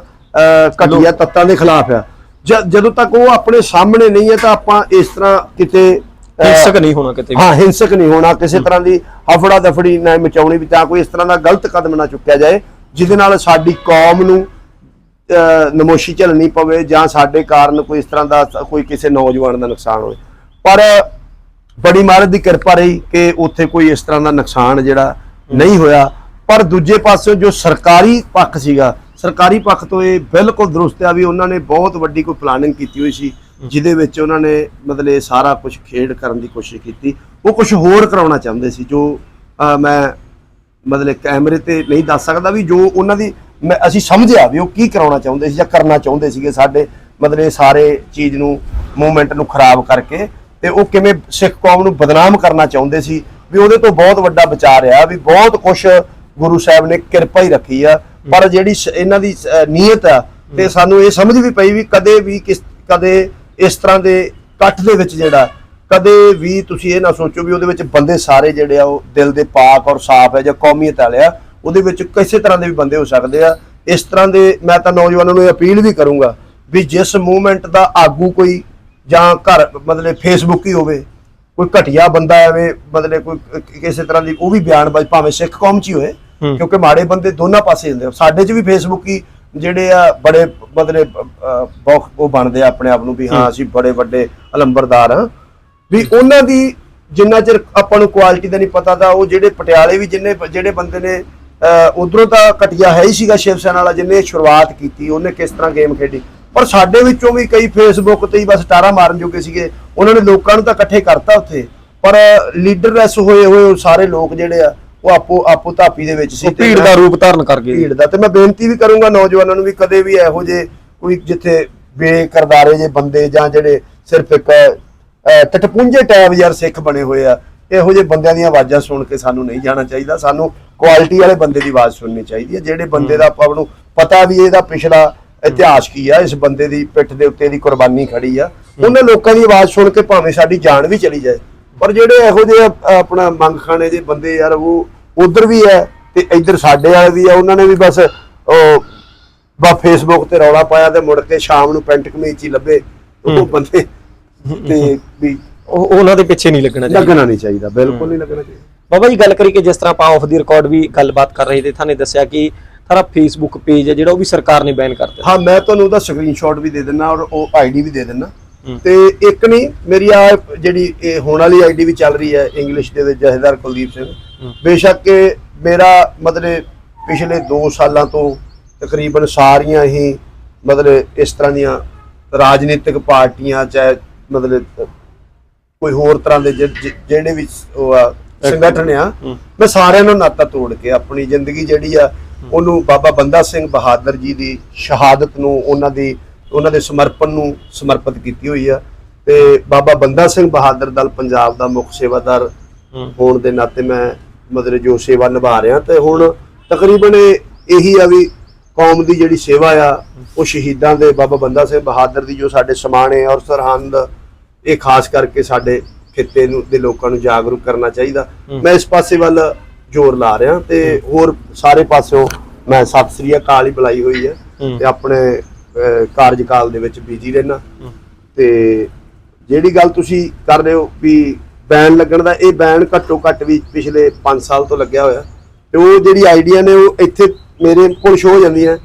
ਘਟੀਆ ਤੱਤਾਂ ਦੇ ਖਿਲਾਫ ਆ ਜਦੋਂ ਤੱਕ ਉਹ ਆਪਣੇ ਸਾਹਮਣੇ ਨਹੀਂ ਹੈ ਤਾਂ ਆਪਾਂ ਇਸ ਤਰ੍ਹਾਂ ਕਿਤੇ ਹਿੰਸਕ ਨਹੀਂ ਹੋਣਾ ਕਿਤੇ ਹਾਂ ਹਿੰਸਕ ਨਹੀਂ ਹੋਣਾ ਕਿਸੇ ਤਰ੍ਹਾਂ ਦੀ ਹਫੜਾ ਦਫੜੀ ਨਾ ਮਚਾਉਣੀ ਵੀ ਤਾਂ ਕੋਈ ਇਸ ਤਰ੍ਹਾਂ ਦਾ ਗਲਤ ਕਦਮ ਨਾ ਚੁੱਕਿਆ ਜਾਏ ਜਿਹਦੇ ਨਾਲ ਸਾਡੀ ਕੌਮ ਨੂੰ ਨਮੋਸ਼ੀ ਝੱਲਣੀ ਪਵੇ ਜਾਂ ਸਾਡੇ ਕਾਰਨ ਕੋਈ ਇਸ ਤਰ੍ਹਾਂ ਦਾ ਕੋਈ ਕਿਸੇ ਨੌਜਵਾਨ ਦਾ ਨੁਕਸਾਨ ਹੋਵੇ। ਪਰ ਬੜੀ ਮਹਾਰਾਜ ਦੀ ਕਿਰਪਾ ਰਹੀ ਕਿ ਉੱਥੇ ਕੋਈ ਇਸ ਤਰ੍ਹਾਂ ਦਾ ਨੁਕਸਾਨ ਜਿਹੜਾ ਨਹੀਂ ਹੋਇਆ। ਪਰ ਦੂਜੇ ਪਾਸੇ ਜੋ ਸਰਕਾਰੀ ਪੱਖ ਸੀਗਾ, ਸਰਕਾਰੀ ਪੱਖ ਤੋਂ ਇਹ ਬਿਲਕੁਲ ਦਰੁਸਤ ਆ ਵੀ ਉਹਨਾਂ ਨੇ ਬਹੁਤ ਵੱਡੀ ਕੋਈ ਪਲਾਨਿੰਗ ਕੀਤੀ ਹੋਈ ਸੀ, ਜਿਹਦੇ ਵਿੱਚ ਉਹਨਾਂ ਨੇ ਮਤਲਬ ਇਹ ਸਾਰਾ ਕੁਝ ਖੇਡ ਕਰਨ ਦੀ ਕੋਸ਼ਿਸ਼ ਕੀਤੀ। ਉਹ ਕੁਝ ਹੋਰ ਕਰਾਉਣਾ ਚਾਹੁੰਦੇ ਸੀ, ਜੋ ਮੈਂ ਮਤਲਬ ਕੈਮਰੇ ਤੇ ਨਹੀਂ ਦੱਸ ਸਕਦਾ ਵੀ ਜੋ ਉਹਨਾਂ ਦੀ ਮੈਂ, ਅਸੀਂ ਸਮਝਿਆ ਵੀ ਉਹ ਕੀ ਕਰਾਉਣਾ ਚਾਹੁੰਦੇ ਸੀ ਜਾਂ ਕਰਨਾ ਚਾਹੁੰਦੇ ਸੀਗੇ ਸਾਡੇ ਮਤਲਬ ਇਹ ਸਾਰੇ ਚੀਜ਼ ਨੂੰ ਮੂਵਮੈਂਟ ਨੂੰ ਖਰਾਬ ਕਰਕੇ। ਤੇ ਉਹ ਕਿਵੇਂ ਸਿੱਖ ਕੌਮ ਨੂੰ ਬਦਨਾਮ ਕਰਨਾ ਚਾਹੁੰਦੇ ਸੀ ਵੀ ਉਹਦੇ ਤੋਂ ਬਹੁਤ ਵੱਡਾ ਵਿਚਾਰ ਆ ਵੀ ਬਹੁਤ ਕੁਝ ਗੁਰੂ ਸਾਹਿਬ ਨੇ ਕਿਰਪਾ ਹੀ ਰੱਖੀ ਆ ਪਰ ਜਿਹੜੀ ਇਹਨਾਂ ਦੀ ਨੀਅਤ ਆ ਤੇ ਸਾਨੂੰ ਇਹ ਸਮਝ ਵੀ ਪਈ ਵੀ ਕਦੇ ਵੀ ਕਿਸ ਕਦੇ ਇਸ ਤਰ੍ਹਾਂ ਦੇ ਇਕੱਠ ਦੇ ਵਿੱਚ ਜਿਹੜਾ ਕਦੇ ਵੀ ਤੁਸੀਂ ਇਹ ਨਾ ਸੋਚੋ ਵੀ ਉਹਦੇ ਵਿੱਚ ਬੰਦੇ ਸਾਰੇ ਜਿਹੜੇ ਆ ਉਹ ਦਿਲ ਦੇ ਪਾਕ ਔਰ ਸਾਫ਼ ਹੈ ਜਾਂ ਕੌਮੀਅਤ ਵਾਲੇ ਆ ਉਹਦੇ ਵਿੱਚ ਕਿਸੇ ਤਰ੍ਹਾਂ ਦੇ ਵੀ ਬੰਦੇ ਹੋ ਸਕਦੇ ਆ। ਇਸ ਤਰ੍ਹਾਂ ਦੇ ਮੈਂ ਤਾਂ ਨੌਜਵਾਨਾਂ ਨੂੰ ਇਹ ਅਪੀਲ ਵੀ ਕਰੂੰਗਾ ਵੀ ਜਿਸ ਮੂਵਮੈਂਟ ਦਾ ਆਗੂ ਕੋਈ ਜਾਂ ਘਰ ਮਤਲਬ ਫੇਸਬੁੱਕ ਹੀ ਹੋਵੇ ਕੋਈ ਘਟੀਆ ਬੰਦਾ ਐਵੇਂ ਮਤਲਬ ਕੋਈ ਕਿਸੇ ਤਰ੍ਹਾਂ ਦੀ ਉਹ ਵੀ ਬਿਆਨਬਾਜ਼ੀ ਭਾਵੇਂ ਸਿੱਖ ਕੌਮ ਚ ਹੀ ਹੋਏ ਹੂੰ। ਕਿਉਂਕਿ ਮਾੜੇ ਬੰਦੇ ਦੋਨਾਂ ਪਾਸੇ ਹੁੰਦੇ ਆ। ਸਾਡੇ ਚ ਵੀ ਫੇਸਬੁੱਕ ਹੀ ਜਿਹੜੇ ਆ ਬੜੇ ਮਤਲਬ ਬਹੁਤ ਉਹ ਬਣਦੇ ਆ ਆਪਣੇ ਆਪ ਨੂੰ ਵੀ ਹਾਂ ਅਸੀਂ ਬੜੇ ਵੱਡੇ ਅਲੰਬਰਦਾਰ ਹਾਂ। ਵੀ ਉਹਨਾਂ ਦੀ ਜਿੰਨਾ ਚਿਰ ਆਪਾਂ ਨੂੰ ਕੁਆਲਿਟੀ ਦਾ ਨਹੀਂ ਪਤਾ ਤਾਂ ਉਹ ਜਿਹੜੇ ਪਟਿਆਲੇ ਵੀ ਜਿੰਨੇ ਜਿਹੜੇ ਬੰਦੇ ਨੇ ਉਧਰੋਂ ਤਾਂ ਘਟੀਆ ਹੈ ਹੀ ਸੀਗਾ ਸ਼ਿਵ ਸੈਨਾ ਵਾਲਾ ਜਿਹਨੇ ਸ਼ੁਰੂਆਤ ਕੀਤੀ ਉਹਨੇ ਕਿਸ ਤਰ੍ਹਾਂ ਗੇਮ ਖੇਡੀ। ਪਰ ਸਾਡੇ ਵਿੱਚੋਂ ਵੀ ਕਈ ਫੇਸਬੁੱਕ ਤੇ ਹੀ ਬਸ ਟਾਰਾ ਮਾਰਨ ਜੋਗੇ ਸੀਗੇ। ਉਹਨਾਂ ਨੇ ਲੋਕਾਂ ਨੂੰ ਤਾਂ ਇਕੱਠੇ ਕਰਤਾ ਉੱਥੇ। ਪਰ ਲੀਡਰਲੈਸ ਹੋਏ ਹੋਏ ਉਹ ਸਾਰੇ ਲੋਕ ਜਿਹੜੇ ਆ ਉਹ ਆਪੋ ਆਪੋ ਧਾਪੀ ਦੇ ਵਿੱਚ ਸੀ ਭੀੜ ਦਾ ਰੂਪ ਧਾਰਨ ਕਰ ਗਏ। ਭੀੜ ਦਾ। ਤੇ ਮੈਂ ਬੇਨਤੀ ਵੀ ਕਰੂੰਗਾ ਨੌਜਵਾਨਾਂ ਨੂੰ ਵੀ ਕਦੇ ਵੀ ਇਹੋ ਜੇ ਕੋਈ ਜਿੱਥੇ ਬੇਕਰਦਾਰੇ ਜੇ ਬੰਦੇ ਜਾਂ ਜਿਹੜੇ ਸਿਰਫ ਇੱਕ ਟਟਪੁੰਜੇ ਟੈਬ ਯਾਰ ਸਿੱਖ ਬਣੇ ਹੋਏ ਆ ਇਹੋ ਜਿਹੇ ਬੰਦਿਆਂ ਦੀਆਂ ਆਵਾਜ਼ਾਂ ਸੁਣ ਕੇ ਸਾਨੂੰ ਨਹੀਂ ਜਾਣਾ ਚਾਹੀਦਾ। ਸਾਨੂੰ ਕੁਆਲਿਟੀ ਵਾਲੇ ਬੰਦੇ ਦੀ ਆਵਾਜ਼ ਸੁਣਨੀ ਚਾਹੀਦੀ ਹੈ। ਜਿਹੜੇ ਬੰਦੇ ਦਾ ਆਪਾਂ ਨੂੰ ਪਤਾ ਵੀ ਇਹਦਾ ਪਿਛਲਾ ਇਤਿਹਾਸ ਕੀ ਆ ਇਸ ਬੰਦੇ ਦੀ ਪਿੱਠ ਦੇ ਉੱਤੇ ਦੀ ਕੁਰਬਾਨੀ ਖੜੀ ਆ। ਉਹਨਾਂ ਲੋਕਾਂ ਦੀ ਆਵਾਜ਼ ਸੁਣ ਕੇ ਭਾਵੇਂ ਸਾਡੀ ਜਾਨ ਵੀ ਚਲੀ ਜਾਏ। ਪਰ ਜਿਹੜੇ ਇਹੋ ਜਿਹੇ ਆਪਣਾ ਮੰਗ ਖਾਣੇ ਦੇ ਬੰਦੇ ਯਾਰ ਉਹ ਉਧਰ ਵੀ ਹੈ ਤੇ ਇੱਧਰ ਸਾਡੇ ਵਾਲੇ ਵੀ ਆ। ਉਹਨਾਂ ਨੇ ਵੀ ਬਸ ਉਹ ਬਾ ਫੇਸਬੁੱਕ ਤੇ ਰੌਲਾ ਪਾਇਆ ਤੇ ਮੁੜ ਕੇ ਸ਼ਾਮ ਨੂੰ ਪੈਂਟ ਕਮੀਜ਼ ਹੀ ਲੱਭੇ ਉਹ ਬੰਦੇ। ਤੇ ਵੀ ਉਹ ਉਹਨਾਂ ਦੇ ਪਿੱਛੇ ਨਹੀਂ ਲੱਗਣਾ ਚਾਹੀਦਾ। ਲੱਗਣਾ ਨਹੀਂ ਚਾਹੀਦਾ ਬਿਲਕੁਲ ਨਹੀਂ ਲੱਗਣਾ ਚਾਹੀਦਾ। ਬਾਬਾ ਜੀ ਗੱਲ ਕਰੀ ਕਿ ਜਿਸ ਤਰ੍ਹਾਂ ਆਪਾਂ ਆਫ ਦੀ ਰਿਕਾਰਡ ਵੀ ਗੱਲਬਾਤ ਕਰ ਰਹੇ ਤੇ ਤੁਹਾਨੂੰ ਦੱਸਿਆ ਕਿ ਸਾਰਾ ਫੇਸਬੁੱਕ ਪੇਜ ਹੈ ਜਿਹੜਾ ਉਹ ਵੀ ਸਰਕਾਰ ਨੇ ਬੈਨ ਕਰ ਦਿੱਤਾ ਹਾਂ ਮੈਂ ਤੁਹਾਨੂੰ ਉਹਦਾ ਸਕਰੀਨਸ਼ਾਟ ਵੀ ਦੇ ਦਿੰਨਾ ਔਰ ਉਹ ਆਈਡੀ ਵੀ ਦੇ ਦਿੰਨਾ ਹੂੰ। ਤੇ ਇੱਕ ਨਹੀਂ ਮੇਰੀ ਆ ਜਿਹੜੀ ਇਹ ਹੋਣ ਵਾਲੀ ਆਈਡੀ ਵੀ ਚੱਲ ਰਹੀ ਹੈ ਇੰਗਲਿਸ਼ ਦੇ ਵਿੱਚ ਜਹੇਦਾਰ ਕੁਲਦੀਪ ਸਿੰਘ। ਬੇਸ਼ੱਕ ਕਿ ਮੇਰਾ ਮਤਲਬ ਪਿਛਲੇ 2 ਸਾਲਾਂ ਤੋਂ ਤਕਰੀਬਨ ਸਾਰੀਆਂ ਹੀ ਮਤਲਬ ਇਸ ਤਰ੍ਹਾਂ ਦੀਆਂ ਰਾਜਨੀਤਿਕ ਪਾਰਟੀਆਂ ਚਾਹੇ ਮਤਲਬ ਕੋਈ ਹੋਰ ਤਰ੍ਹਾਂ ਦੇ ਜਿਹੜੇ ਵੀ ਉਹ ਸੰਗਠਨ ਆ। ਮੈਂ ਸਾਰਿਆਂ ਨੂੰ ਨਾਤਾ ਤੋੜ ਕੇ ਆਪਣੀ ਜ਼ਿੰਦਗੀ ਜਿਹੜੀ ਆ ਉਹਨੂੰ ਬਾਬਾ ਬੰਦਾ ਸਿੰਘ ਬਹਾਦਰ ਜੀ ਦੀ ਸ਼ਹਾਦਤ ਨੂੰ ਉਹਨਾਂ ਦੀ ਉਹਨਾਂ ਦੇ ਸਮਰਪਣ ਨੂੰ ਸਮਰਪਿਤ ਕੀਤੀ ਹੋਈ ਆ ਤੇ ਬਾਬਾ ਬੰਦਾ ਸਿੰਘ ਬਹਾਦਰ ਦਲ ਪੰਜਾਬ ਦਾ ਮੁੱਖ ਸੇਵਾਦਾਰ। ਹੋਣ ਦੇ ਨਾਤੇ ਮੈਂ ਮਤਲਬ ਜੋ ਸੇਵਾ ਨਿਭਾ ਰਿਹਾ ਤੇ ਹੁਣ ਤਕਰੀਬਨ ਇਹ- ਆ ਵੀ ਕੌਮ ਦੀ ਜਿਹੜੀ ਸੇਵਾ ਆ ਉਹ ਸ਼ਹੀਦਾਂ ਦੇ ਬਾਬਾ ਬੰਦਾ ਸਿੰਘ ਬਹਾਦਰ ਦੀ ਜੋ ਸਾਡੇ ਸਮਾਣੇ ਔਰ ਸਰਹੰਦ ਇਹ ਖਾਸ ਕਰਕੇ ਸਾਡੇ ਖਿੱਤੇ ਨੂੰ ਦੇ ਲੋਕਾਂ ਨੂੰ ਜਾਗਰੂਕ ਕਰਨਾ ਚਾਹੀਦਾ। ਮੈਂ ਇਸ ਪਾਸੇ ਵੱਲ ਜ਼ੋਰ ਲਾ ਰਿਹਾ ਤੇ ਹੋਰ ਸਾਰੇ ਪਾਸਿਓਂ ਮੈਂ ਸਤਿ ਸ੍ਰੀ ਅਕਾਲ ਹੀ ਬੁਲਾਈ ਹੋਈ ਹੈ। ਤੇ ਆਪਣੇ ਕਾਰਜਕਾਲ ਦੇ ਵਿੱਚ ਬਿਜ਼ੀ ਰਹਿਣਾ। ਤੇ ਜਿਹੜੀ ਗੱਲ ਤੁਸੀਂ ਕਰ ਰਹੇ ਹੋ ਵੀ ਬੈਨ ਲੱਗਣ ਦਾ ਇਹ ਬੈਨ ਘੱਟੋ ਘੱਟ ਵੀ ਪਿਛਲੇ 5 ਸਾਲ ਤੋਂ ਲੱਗਿਆ ਹੋਇਆ। ਤੇ ਉਹ ਜਿਹੜੀ ਆਈਡੀਆ ਨੇ ਉਹ ਇੱਥੇ ਮੇਰੇ ਕੋਲ ਸ਼ੋ ਹੋ ਜਾਂਦੀਆਂ।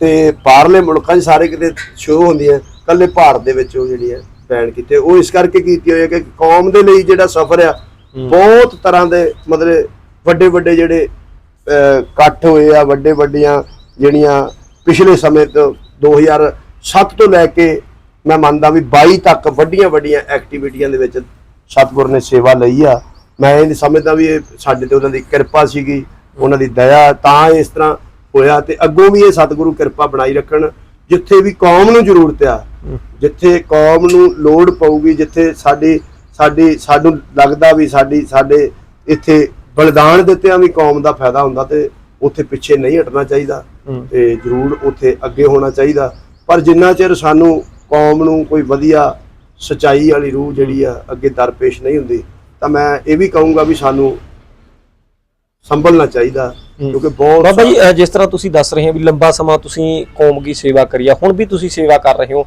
ਤੇ ਬਾਹਰਲੇ ਮੁਲਕਾਂ 'ਚ ਸਾਰੇ ਕਿਤੇ ਸ਼ੋ ਹੁੰਦੀਆਂ। ਕੱਲੇ ਭਾਰਤ ਦੇ ਵਿੱਚ ਉਹ ਜਿਹੜੀ ਹੈ ਬੈਨ ਕੀਤੇ। ਉਹ ਇਸ ਕਰਕੇ ਕੀਤੀ ਹੋਈ ਹੈ ਕਿ ਕੌਮ ਦੇ ਲਈ ਜਿਹੜਾ ਸਫ਼ਰ ਆ। ਬਹੁਤ ਤਰ੍ਹਾਂ ਦੇ ਮਤਲਬ ਵੱਡੇ ਵੱਡੇ ਜਿਹੜੇ ਇਕੱਠ ਹੋਏ ਆ, ਵੱਡੇ ਵੱਡੀਆਂ ਜਿਹੜੀਆਂ ਪਿਛਲੇ ਸਮੇਂ ਤੋਂ 2007 ਤੋਂ ਲੈ ਕੇ ਮੈਂ ਮੰਨਦਾ ਵੀ 22 ਤੱਕ ਵੱਡੀਆਂ ਵੱਡੀਆਂ ਐਕਟੀਵਿਟੀਆਂ ਦੇ ਵਿੱਚ ਸਤਿਗੁਰ ਨੇ ਸੇਵਾ ਲਈ ਆ। ਮੈਂ ਇਹ ਨਹੀਂ ਸਮਝਦਾ ਵੀ ਇਹ ਸਾਡੇ ਤੇ ਉਹਨਾਂ ਦੀ ਕਿਰਪਾ ਸੀਗੀ, ਉਹਨਾਂ ਦੀ ਦਇਆ ਤਾਂ ਇਸ ਤਰ੍ਹਾਂ ਹੋਇਆ ਤੇ ਅੱਗੋਂ ਵੀ ਇਹ ਸਤਿਗੁਰੂ ਕਿਰਪਾ ਬਣਾਈ ਰੱਖਣ, ਜਿੱਥੇ ਵੀ ਕੌਮ ਨੂੰ ਜ਼ਰੂਰਤ ਆ, ਜਿੱਥੇ ਕੌਮ ਨੂੰ ਲੋੜ ਪਊਗੀ, ਜਿੱਥੇ ਸਾਡੀ ਸਾਡੀ, ਸਾਨੂੰ ਲੱਗਦਾ ਵੀ ਸਾਡੀ, ਸਾਡੇ ਇੱਥੇ ਬਲਿਦਾਨ ਦਿੱਤਿਆਂ ਵੀ ਕੌਮ ਦਾ ਫਾਇਦਾ ਹੁੰਦਾ ਤੇ ਉੱਥੇ ਪਿੱਛੇ ਨਹੀਂ ਹਟਣਾ ਚਾਹੀਦਾ। ਤੇ ਜ਼ਰੂਰ ਉੱਥੇ ਅੱਗੇ ਹੋਣਾ ਚਾਹੀਦਾ ਪਰ ਜਿੰਨਾ ਚਿਰ ਸਾਨੂੰ ਕੌਮ ਨੂੰ ਕੋਈ ਵਧੀਆ ਸਚਾਈ ਵਾਲੀ ਰੂਹ ਜਿਹੜੀ ਆ ਅੱਗੇ ਦਰਪੇਸ਼ ਨਹੀਂ ਹੁੰਦੀ ਤਾਂ ਮੈਂ ਇਹ ਵੀ ਕਹੂੰਗਾ ਵੀ ਸਾਨੂੰ ਸੰਭਲਣਾ ਚਾਹੀਦਾ। ਕਿਉਂਕਿ ਬਹੁਤ ਬਾਬਾ ਜੀ ਜਿਸ ਤਰ੍ਹਾਂ ਤੁਸੀਂ ਦੱਸ ਰਹੇ ਹੋ ਵੀ ਲੰਬਾ ਸਮਾਂ ਤੁਸੀਂ ਕੌਮ ਦੀ ਸੇਵਾ ਕਰੀ ਆ ਹੁਣ ਵੀ ਤੁਸੀਂ ਸੇਵਾ ਕਰ ਰਹੇ ਹੋ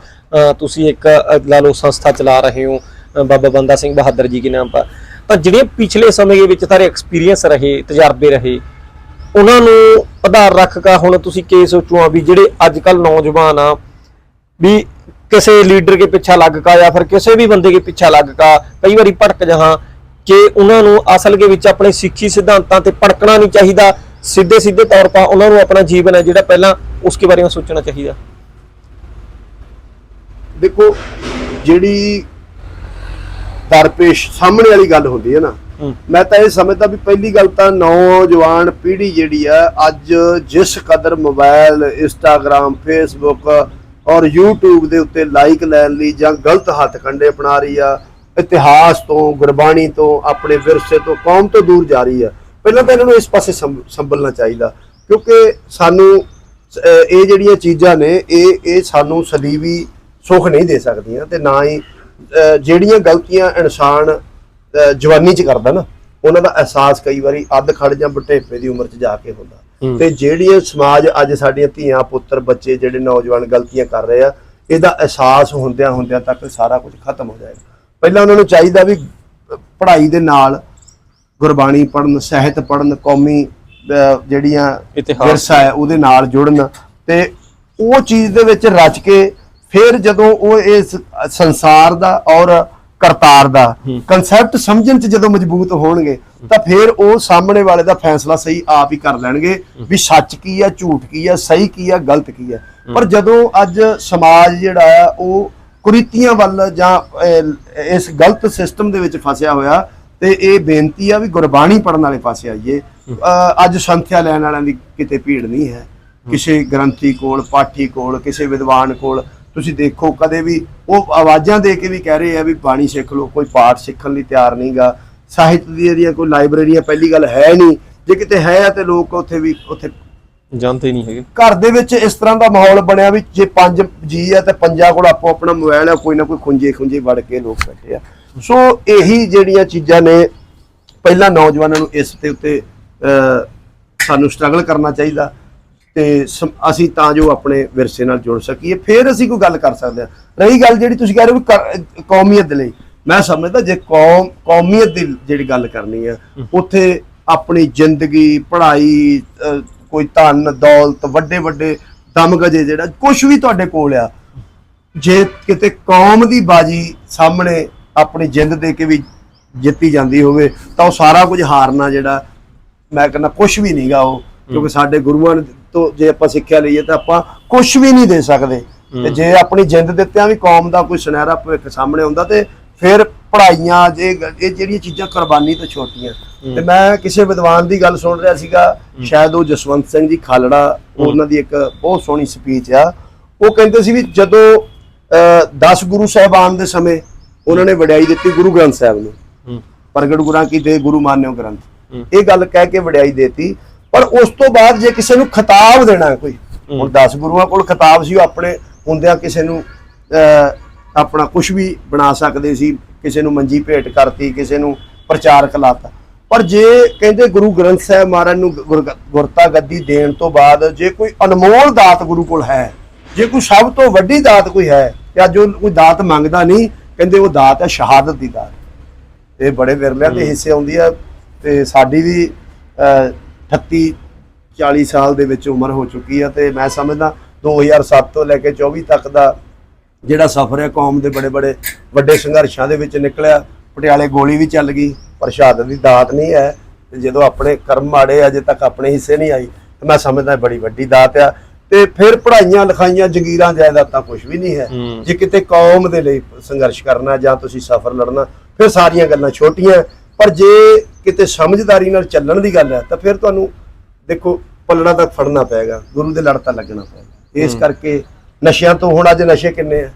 ਤੁਸੀਂ ਇੱਕ ਲਾ ਲਓ ਸੰਸਥਾ ਚਲਾ ਰਹੇ ਹੋ ਬਾਬਾ ਬੰਦਾ ਸਿੰਘ ਬਹਾਦਰ ਜੀ ਦੇ ਨਾਮ ਪਰ ਤਾਂ ਜਿਹੜੇ ਪਿਛਲੇ ਸਮੇਂ ਦੇ ਵਿੱਚ ਸਾਰੇ ਐਕਸਪੀਰੀਅੰਸ ਰਹੇ, ਤਜਰਬੇ ਰਹੇ, ਉਹਨਾਂ ਨੂੰ ਆਧਾਰ ਰੱਖ ਕੇ ਹੁਣ ਤੁਸੀਂ ਕੀ ਸੋਚੋ ਆ ਵੀ ਜਿਹੜੇ ਅੱਜ ਕੱਲ ਨੌਜਵਾਨ ਆ, ਵੀ ਕਿਸੇ ਲੀਡਰ ਕੇ ਪਿੱਛਾ ਲੱਗ ਕਾ ਜਾਂ ਫਿਰ ਕਿਸੇ ਵੀ ਬੰਦੇ ਕੇ ਪਿੱਛਾ ਲੱਗ ਕਾ ਕਈ ਵਾਰੀ ਭਟਕ ਜਹਾਂ ਕਿ ਉਹਨਾਂ ਨੂੰ ਅਸਲ ਦੇ ਵਿੱਚ ਆਪਣੇ ਸਿੱਖੀ ਸਿਧਾਂਤਾਂ ਤੇ ਭਟਕਣਾ ਨਹੀਂ ਚਾਹੀਦਾ ਸਿੱਧੇ ਸਿੱਧੇ ਤੌਰ 'ਤੇ ਉਹਨਾਂ ਨੂੰ ਆਪਣਾ ਜੀਵਨ ਹੈ ਜਿਹੜਾ ਪਹਿਲਾਂ ਉਸਕੇ ਬਾਰੇ ਵਿੱਚ ਸੋਚਣਾ ਚਾਹੀਦਾ। ਦੇਖੋ, ਜਿਹੜੀ ਦਰਪੇਸ਼ ਸਾਹਮਣੇ ਵਾਲੀ ਗੱਲ ਹੁੰਦੀ ਹੈ ਨਾ। ਮੈਂ ਤਾਂ ਇਹ ਸਮਝਦਾ ਵੀ ਪਹਿਲੀ ਗੱਲ ਤਾਂ ਨੌਜਵਾਨ ਪੀੜ੍ਹੀ ਜਿਹੜੀ ਆ ਅੱਜ ਜਿਸ ਕਦਰ ਮੋਬਾਈਲ ਇੰਸਟਾਗ੍ਰam ਫੇਸਬੁੱਕ ਔਰ YouTube ਦੇ ਉੱਤੇ ਲਾਈਕ ਲੈਣ ਲਈ ਜਾਂ ਗਲਤ ਹੱਥ ਕੰਡੇ ਅਪਣਾ ਰਹੀ ਆ ਇਤਿਹਾਸ ਤੋਂ ਗੁਰਬਾਣੀ ਤੋਂ ਆਪਣੇ ਵਿਰਸੇ ਤੋਂ ਕੌਮ ਤੋਂ ਦੂਰ ਜਾ ਰਹੀ ਆ ਪਹਿਲਾਂ ਤਾਂ ਇਹਨਾਂ ਨੂੰ ਇਸ ਪਾਸੇ ਸੰਭ- ਸੰਭਲਣਾ ਚਾਹੀਦਾ। ਕਿਉਂਕਿ ਸਾਨੂੰ ਇਹ ਜਿਹੜੀਆਂ ਚੀਜ਼ਾਂ ਨੇ ਇਹ ਇਹ ਸਾਨੂੰ ਸਦੀਵੀ ਸੁੱਖ ਨਹੀਂ ਦੇ ਸਕਦੀਆਂ ਤੇ ਨਾ ਹੀ ਜਿਹੜੀਆਂ ਗਲਤੀਆਂ ਇਨਸਾਨ ਜਵਾਨੀ ਚ ਕਰਦਾ ਨਾ ਉਹਨਾਂ ਦਾ ਅਹਿਸਾਸ ਕਈ ਵਾਰੀ ਅੱਧ ਖੜ ਜਾਂ ਬਟੇਪੇ ਦੀ ਉਮਰ ਚ ਜਾ ਕੇ ਹੁੰਦਾ। ਤੇ ਜਿਹੜੀਆਂ ਸਮਾਜ ਅੱਜ ਸਾਡੀਆਂ ਧੀਆਂ ਪੁੱਤਰ ਬੱਚੇ ਜਿਹੜੇ ਨੌਜਵਾਨ ਗਲਤੀਆਂ ਕਰ ਰਹੇ ਆ ਇਹਦਾ ਅਹਿਸਾਸ ਹੁੰਦਿਆਂ ਹੁੰਦਿਆਂ ਤੱਕ ਸਾਰਾ ਕੁਝ ਖਤਮ ਹੋ ਜਾਏਗਾ ਪਹਿਲਾਂ ਉਹਨਾਂ ਨੂੰ ਚਾਹੀਦਾ ਵੀ ਪੜ੍ਹਾਈ ਦੇ ਨਾਲ ਗੁਰਬਾਣੀ ਪੜਨ ਸਾਹਿਤ ਪੜਨ ਕੌਮੀ ਜਿਹੜੀਆਂ ਇਤਿਹਾਸ। ਵਿਰਸਾ ਹੈ ਉਹਦੇ ਨਾਲ ਜੁੜਨ ਤੇ ਉਹ ਚੀਜ਼ ਦੇ ਵਿੱਚ ਰਚ ਕੇ ਫਿਰ ਜਦੋਂ ਉਹ ਇਸ ਸੰਸਾਰ ਦਾ ਔਰ ਕਰਤਾਰ ਦਾ ਕਨਸੈਪਟ ਸਮਝਣ ਚ ਜਦੋਂ ਮਜ਼ਬੂਤ ਹੋਣਗੇ ਤਾਂ ਫਿਰ ਉਹ ਸਾਹਮਣੇ ਵਾਲੇ ਦਾ ਫੈਸਲਾ ਸਹੀ ਆਪ ਹੀ ਕਰ ਲੈਣਗੇ ਵੀ ਸੱਚ ਕੀ ਹੈ ਝੂਠ ਕੀ ਹੈ ਸਹੀ ਕੀ ਹੈ ਗਲਤ ਕੀ ਹੈ। ਪਰ ਜਦੋਂ ਅੱਜ ਸਮਾਜ ਜਿਹੜਾ ਆ ਉਹ ਕੁਰੀਤੀਆਂ ਵੱਲ ਜਾਂ ਇਸ ਗਲਤ ਸਿਸਟਮ ਦੇ ਵਿੱਚ ਫਸਿਆ ਹੋਇਆ ਤੇ ਇਹ ਬੇਨਤੀ ਆ ਵੀ ਗੁਰਬਾਣੀ ਪੜਨ ਵਾਲੇ ਪਾਸੇ ਆਈਏ। ਅੱਜ ਸੰਥਿਆ ਲੈਣ ਵਾਲਿਆਂ ਦੀ ਕਿਤੇ ਭੀੜ ਨਹੀਂ ਹੈ। ਕਿਸੇ ਗ੍ਰੰਥੀ ਕੋਲ ਪਾਠੀ ਕੋਲ ਕਿਸੇ ਵਿਦਵਾਨ ਕੋਲ ਤੁਸੀਂ ਦੇਖੋ ਕਦੇ ਵੀ ਉਹ ਆਵਾਜ਼ਾਂ ਦੇ ਕੇ ਵੀ ਕਹਿ ਰਹੇ ਆ ਵੀ ਬਾਣੀ ਸਿੱਖ ਲਓ ਕੋਈ ਪਾਠ ਸਿੱਖਣ ਲਈ ਤਿਆਰ ਨਹੀਂਗਾ ਸਾਹਿਤ ਦੀ ਦੀਆਂ ਕੋਈ ਲਾਇਬ੍ਰੇਰੀਆਂ ਪਹਿਲੀ ਗੱਲ ਹੈ ਨਹੀਂ। ਜੇ ਕਿਤੇ ਹੈ ਆ ਤੇ ਲੋਕ ਉੱਥੇ ਵੀ ਉੱਥੇ ਜਾਣਦੇ ਨਹੀਂ ਹੈਗੇ। ਘਰ ਦੇ ਵਿੱਚ ਇਸ ਤਰ੍ਹਾਂ ਦਾ ਮਾਹੌਲ ਬਣਿਆ ਵੀ ਜੇ ਪੰਜ ਜੀ ਆ ਤੇ ਪੰਜਾਂ ਕੋਲ ਆਪੋ ਆਪਣਾ ਮੋਬਾਈਲ ਆ ਕੋਈ ਨਾ ਕੋਈ ਖੁੰਝੇ ਖੁੰਝੇ ਵੜ ਕੇ ਲੋਕ ਬੈਠੇ ਆ। ਸੋ ਇਹੀ ਜਿਹੜੀਆਂ ਚੀਜ਼ਾਂ ਨੇ ਪਹਿਲਾਂ ਨੌਜਵਾਨਾਂ ਨੂੰ ਇਸ ਦੇ ਉੱਤੇ ਸਾਨੂੰ ਸਟਰਗਲ ਕਰਨਾ ਚਾਹੀਦਾ। ਤੇ ਅਸੀਂ ਤਾਂ ਜੋ ਆਪਣੇ ਵਿਰਸੇ ਨਾਲ ਜੁੜ ਸਕੀਏ ਫਿਰ ਅਸੀਂ ਕੋਈ ਗੱਲ ਕਰ ਸਕਦੇ ਹਾਂ। ਰਹੀ ਗੱਲ ਜਿਹੜੀ ਤੁਸੀਂ ਕਹਿ ਰਹੇ ਹੋ ਕੌਮੀਅਤ ਦੇ ਲਈ। ਮੈਂ ਸਮਝਦਾ ਜੇ ਕੌਮ ਕੌਮੀਅਤ ਦੀ ਜਿਹੜੀ ਗੱਲ ਕਰਨੀ ਆ ਉੱਥੇ ਆਪਣੀ ਜ਼ਿੰਦਗੀ ਪੜ੍ਹਾਈ ਕੋਈ ਧਨ ਦੌਲਤ ਵੱਡੇ ਵੱਡੇ ਦਮਗਜੇ ਜਿਹੜਾ ਕੁਝ ਵੀ ਤੁਹਾਡੇ ਕੋਲ ਆ ਜੇ ਕਿਤੇ ਕੌਮ ਦੀ ਬਾਜੀ ਸਾਹਮਣੇ ਆਪਣੀ ਜਿੰਦ ਦੇ ਕੇ ਵੀ ਜਿੱਤੀ ਜਾਂਦੀ ਹੋਵੇ ਤਾਂ ਉਹ ਸਾਰਾ ਕੁਝ ਹਾਰਨਾ ਜਿਹੜਾ ਮੈਂ ਕਹਿੰਦਾ ਕੁਝ ਵੀ ਨਹੀਂਗਾ ਉਹ ਕਿਉਂਕਿ ਸਾਡੇ ਗੁਰੂਆਂ ਨੇ ਤੋਂ ਜੇ ਆਪਾਂ ਸਿੱਖਿਆ ਲਈਏ ਤਾਂ ਆਪਾਂ ਕੁਝ ਵੀ ਨਹੀਂ ਦੇ ਸਕਦੇ। ਤੇ ਜੇ ਆਪਣੀ ਜਿੰਦ ਦਿੱਤਿਆਂ ਵੀ ਕੌਮ ਦਾ ਕੋਈ ਸੁਨਹਿਰਾ ਭਵਿੱਖ ਸਾਹਮਣੇ ਆਉਂਦਾ ਤੇ ਫਿਰ ਪੜ੍ਹਾਈਆਂ ਜੇ ਇਹ ਜਿਹੜੀਆਂ ਚੀਜ਼ਾਂ ਕੁਰਬਾਨੀ ਤੋਂ ਛੋਟੀਆਂ। ਤੇ ਮੈਂ ਕਿਸੇ ਵਿਦਵਾਨ ਦੀ ਗੱਲ ਸੁਣ ਰਿਹਾ ਸੀਗਾ ਸ਼ਾਇਦ ਉਹ ਜਸਵੰਤ ਸਿੰਘ ਜੀ ਖਾਲੜਾ ਉਹਨਾਂ ਦੀ ਇੱਕ ਬਹੁਤ ਸੋਹਣੀ ਸਪੀਚ ਆ। ਉਹ ਕਹਿੰਦੇ ਸੀ ਵੀ ਜਦੋਂ 10 ਗੁਰੂ ਸਾਹਿਬਾਨ ਦੇ ਸਮੇਂ ਉਹਨਾਂ ਨੇ ਵਡਿਆਈ ਦਿੱਤੀ ਗੁਰੂ ਗ੍ਰੰਥ ਸਾਹਿਬ ਨੂੰ। ਪ੍ਰਗਟ ਗੁਰਾਂ ਕੀ ਤੇ ਗੁਰੂ ਮਾਨਿਓ ਗ੍ਰੰਥ। ਇਹ ਗੱਲ ਕਹਿ ਕੇ ਵਡਿਆਈ ਦੇਤੀ ਪਰ ਉਸ ਤੋਂ ਬਾਅਦ ਜੇ ਕਿਸੇ ਨੂੰ ਖਿਤਾਬ ਦੇਣਾ ਹੈ। ਕੋਈ ਹੁਣ 10 ਗੁਰੂਆਂ ਕੋਲ ਖਿਤਾਬ ਸੀ ਉਹ ਆਪਣੇ ਹੁੰਦਿਆਂ ਕਿਸੇ ਨੂੰ ਆਪਣਾ ਕੁਝ ਵੀ ਬਣਾ ਸਕਦੇ ਸੀ ਕਿਸੇ ਨੂੰ ਮੰਜੀ ਭੇਟ ਕਰਤੀ ਕਿਸੇ ਨੂੰ ਪ੍ਰਚਾਰਕ ਲਾਤਾ ਪਰ ਜੇ ਕਹਿੰਦੇ ਗੁਰੂ ਗ੍ਰੰਥ ਸਾਹਿਬ ਮਹਾਰਾਜ ਨੂੰ ਗੁਰ- ਗੁਰਤਾ ਗੱਦੀ ਦੇਣ ਤੋਂ ਬਾਅਦ ਜੇ ਕੋਈ ਅਨਮੋਲ ਦਾਤ ਗੁਰੂ ਕੋਲ ਹੈ ਜੇ ਕੋਈ ਸਭ ਤੋਂ ਵੱਡੀ ਦਾਤ ਕੋਈ ਹੈ ਤੇ ਅੱਜ ਉਹ ਕੋਈ ਦਾਤ ਮੰਗਦਾ ਨਹੀਂ ਕਹਿੰਦੇ ਉਹ ਦਾਤ ਹੈ ਸ਼ਹਾਦਤ ਦੀ ਦਾਤ। ਇਹ ਬੜੇ ਵਿਰਲਿਆਂ ਦੇ ਹਿੱਸੇ ਆਉਂਦੀ ਆ ਤੇ ਸਾਡੀ ਵੀ 38 40 ਸਾਲ ਦੇ ਵਿੱਚ ਉਮਰ ਹੋ ਚੁੱਕੀ ਆ ਤੇ ਮੈਂ ਸਮਝਦਾ 2007 ਤੋਂ ਲੈ ਕੇ 24 ਤੱਕ ਦਾ ਜਿਹੜਾ ਸਫ਼ਰ ਹੈ ਕੌਮ ਦੇ ਬੜੇ ਬੜੇ ਵੱਡੇ ਸੰਘਰਸ਼ਾਂ ਦੇ ਵਿੱਚ ਨਿਕਲਿਆ। ਪਟਿਆਲੇ ਗੋਲੀ ਵੀ ਚੱਲ ਗਈ। ਪਰ ਸ਼ਹਾਦਤ ਦੀ ਦਾਤ ਨਹੀਂ ਹੈ। ਤੇ ਜਦੋਂ ਆਪਣੇ ਕਰਮ ਮਾੜੇ ਅਜੇ ਤੱਕ ਆਪਣੇ ਹਿੱਸੇ ਨਹੀਂ ਆਈ ਤੇ ਮੈਂ ਸਮਝਦਾ ਬੜੀ ਵੱਡੀ ਦਾਤ ਆ। ਤੇ ਫਿਰ ਪੜ੍ਹਾਈਆਂ ਲਿਖਾਈਆਂ ਜੰਗੀਰਾਂ ਜਾਇਦਾਦਾਂ ਕੁਝ ਵੀ ਨਹੀਂ ਹੂੰ। ਜੇ ਕਿਤੇ ਕੌਮ ਦੇ ਲਈ ਸੰਘਰਸ਼ ਕਰਨਾ ਜਾਂ ਤੁਸੀਂ ਸਫ਼ਰ ਲੜਨਾ ਫਿਰ ਸਾਰੀਆਂ ਗੱਲਾਂ ਛੋਟੀਆਂ। ਪਰ ਜੇ ਕਿਤੇ ਸਮਝਦਾਰੀ ਨਾਲ ਚੱਲਣ ਦੀ ਗੱਲ ਹੈ ਤਾਂ ਫਿਰ ਤੁਹਾਨੂੰ ਦੇਖੋ ਪੱਲੜਾ ਤੱਕ ਫੜਨਾ ਪਏਗਾ ਗੁਰੂ ਦੇ ਲੜ ਤਾਂ ਲੱਗਣਾ ਪਏਗਾ। ਇਸ ਕਰਕੇ ਨਸ਼ਿਆਂ ਤੋਂ ਹੁਣ ਅੱਜ ਨਸ਼ੇ ਕਿੰਨੇ ਆ?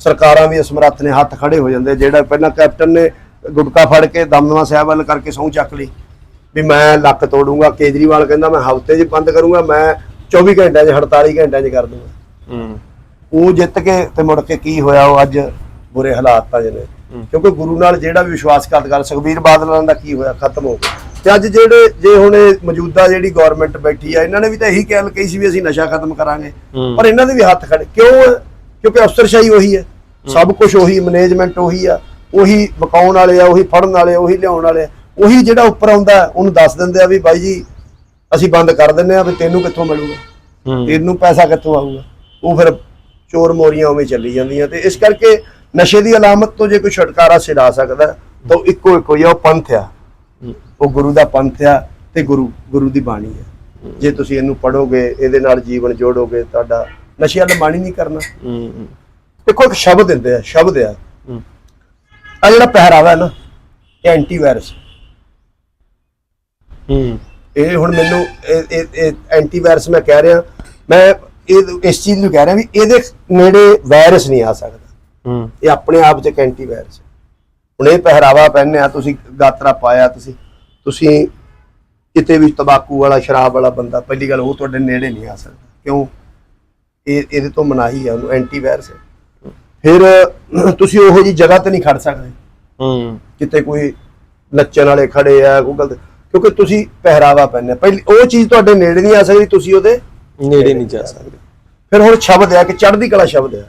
ਸਰਕਾਰਾਂ ਵੀ ਅਸਮਰੱਥ ਨੇ ਹੱਥ ਖੜੇ ਹੋ ਜਾਂਦੇ ਜਿਹੜਾ ਪਹਿਲਾਂ ਕੈਪਟਨ ਨੇ ਗੁਟਕਾ ਫੜ ਕੇ ਦਮਦਮਾ ਸਾਹਿਬ ਵੱਲ ਕਰਕੇ ਸਹੁੰ ਚੱਕ ਲਈ ਵੀ ਮੈਂ ਲੱਕ ਤੋੜੂੰਗਾ ਕੇਜਰੀਵਾਲ ਕਹਿੰਦਾ ਮੈਂ ਹਫ਼ਤੇ 'ਚ ਬੰਦ ਕਰੂੰਗਾ ਮੈਂ 24 ਘੰਟਿਆਂ 'ਚ 48 ਘੰਟਿਆਂ 'ਚ ਕਰ ਦੂੰਗਾ। ਉਹ ਜਿੱਤ ਕੇ ਤੇ ਮੁੜ ਕੇ ਕੀ ਹੋਇਆ ਉਹ ਅੱਜ ਬੁਰੇ ਹਾਲਾਤਾਂ 'ਚ ਨੇ ਕਿਉਂਕਿ ਗੁਰੂ ਨਾਲ ਜਿਹੜਾ ਵੀ ਵਿਸ਼ਵਾਸਘਾਤ ਕਰ ਸੁਖਬੀਰ ਬਾਦਲਾਂ ਦਾ ਕੀ ਹੋਇਆ ਖਤਮ ਹੋ ਗਿਆ। ਤੇ ਅੱਜ ਜਿਹੜੇ ਜੇ ਹੁਣ ਮੌਜੂਦਾ ਜਿਹੜੀ ਗਵਰਨਮੈਂਟ ਬੈਠੀ ਆ ਇਹਨਾਂ ਨੇ ਵੀ ਤਾਂ ਇਹੀ ਕਹਿ ਕਹੀ ਸੀ ਵੀ ਅਸੀਂ ਨਸ਼ਾ ਖਤਮ ਕਰਾਂਗੇ। ਪਰ ਇਹਨਾਂ ਦੇ ਵੀ ਹੱਥ ਖੜੇ। ਕਿਉਂ? ਕਿਉਂਕਿ ਅਫਸਰਸ਼ਾਹੀ ਉਹੀ ਹੈ। ਸਭ ਕੁਝ ਉਹੀ ਮੈਨੇਜਮੈਂਟ ਉਹੀ ਆ। ਉਹੀ ਮਕਾਉਣ ਵਾਲੇ ਆ ਉਹੀ ਫੜਨ ਵਾਲੇ ਆ, ਉਹੀ ਲਿਆਉਣ ਵਾਲੇ ਆ। ਉਹੀ ਜਿਹੜਾ ਉੱਪਰ ਆਉਂਦਾ ਉਹਨੂੰ ਦੱਸ ਦਿੰਦੇ ਆ ਵੀ ਬਾਈ ਜੀ ਅਸੀਂ ਬੰਦ ਕਰ ਦਿੰਨੇ ਆ ਵੀ ਤੈਨੂੰ ਕਿੱਥੋਂ ਮਿਲੂਗਾ? ਤੈਨੂੰ ਪੈਸਾ ਕਿੱਥੋਂ ਆਊਗਾ? ਉਹ ਫਿਰ ਚੋਰ ਮੋਰੀਆਂ ਉਵੇਂ ਚੱਲੀ ਜਾਂਦੀਆਂ। ਤੇ ਇਸ ਕਰਕੇ ਨਸ਼ੇ ਦੀ ਅਲਾਮਤ ਤੋਂ ਜੇ ਕੋਈ ਛੁਟਕਾਰਾ ਸਿਲਾ ਸਕਦਾ ਤਾਂ ਇੱਕੋ ਇੱਕੋ ਹੀ ਆ ਉਹ ਪੰਥ ਆ। ਉਹ ਗੁਰੂ ਦਾ ਪੰਥ ਆ ਤੇ ਗੁਰੂ ਗੁਰੂ ਦੀ ਬਾਣੀ ਹੈ। ਜੇ ਤੁਸੀਂ ਇਹਨੂੰ ਪੜੋਗੇ ਇਹਦੇ ਨਾਲ ਜੀਵਨ ਜੋੜੋਗੇ ਤੁਹਾਡਾ ਨਸ਼ੇ ਵਾਲਾ ਮਾਣੀ ਨਹੀਂ ਕਰਨਾ। ਦੇਖੋ ਇੱਕ ਸ਼ਬਦ ਦਿੰਦੇ ਆ ਸ਼ਬਦ ਆ। ਆ ਜਿਹੜਾ ਪਹਿਰਾਵਾ ਹੈ ਨਾ ਇਹ ਐਂਟੀ ਵਾਇਰਸ ਹੂੰ। ਇਹ ਹੁਣ ਮੈਨੂੰ ਇਹ ਐਂਟੀ ਵਾਇਰਸ ਮੈਂ ਕਹਿ ਰਿਹਾ ਮੈਂ ਇਹ ਇਸ ਚੀਜ਼ ਨੂੰ ਕਹਿ ਰਿਹਾ ਵੀ ਇਹਦੇ ਨੇੜੇ ਵਾਇਰਸ ਨਹੀਂ ਆ ਸਕਦਾ। ਇਹ ਆਪਣੇ ਆਪ 'ਚ ਐਂਟੀ ਵਾਇਰਸ ਹੈ। ਹੁਣ ਇਹ ਪਹਿਰਾਵਾ ਪਹਿਨਿਆ ਤੁਸੀਂ ਗਾਤਰਾ ਪਾਇਆ ਤੁਸੀਂ ਤੁਸੀਂ ਕਿਤੇ ਵੀ ਤਬਾਕੂ ਵਾਲਾ ਸ਼ਰਾਬ ਵਾਲਾ ਬੰਦਾ ਪਹਿਲੀ ਗੱਲ ਉਹ ਤੁਹਾਡੇ ਨੇੜੇ ਨਹੀਂ ਆ ਸਕਦਾ। ਕਿਉਂ? ਇਹ ਇਹਦੇ ਤੋਂ ਮਨਾਹੀ ਹੈ ਉਹਨੂੰ ਐਂਟੀ ਵਾਇਰਸ ਹੈ। ਫਿਰ ਤੁਸੀਂ ਉਹੋ ਜੀ ਜਗ੍ਹਾ ਤੇ ਨਹੀਂ ਖੜ ਸਕਦੇ। ਹੂੰ। ਕਿਤੇ ਕੋਈ ਨੱਚਣ ਵਾਲੇ ਖੜੇ ਆ ਗੂਗਲ ਤੇ ਕਿਉਂਕਿ ਤੁਸੀਂ ਪਹਿਰਾਵਾ ਪਹਿਨਿਆ ਪਹਿਲੀ ਉਹ ਚੀਜ਼ ਤੁਹਾਡੇ ਨੇੜੇ ਨਹੀਂ ਆ ਸਕਦੀ ਤੁਸੀਂ ਉਹਦੇ ਨੇੜੇ ਨਹੀਂ ਜਾ ਸਕਦੇ। ਫਿਰ ਹੁਣ ਸ਼ਬਦ ਹੈ ਕਿ ਚੜ੍ਹਦੀ ਕਲਾ ਸ਼ਬਦ ਹੂੰ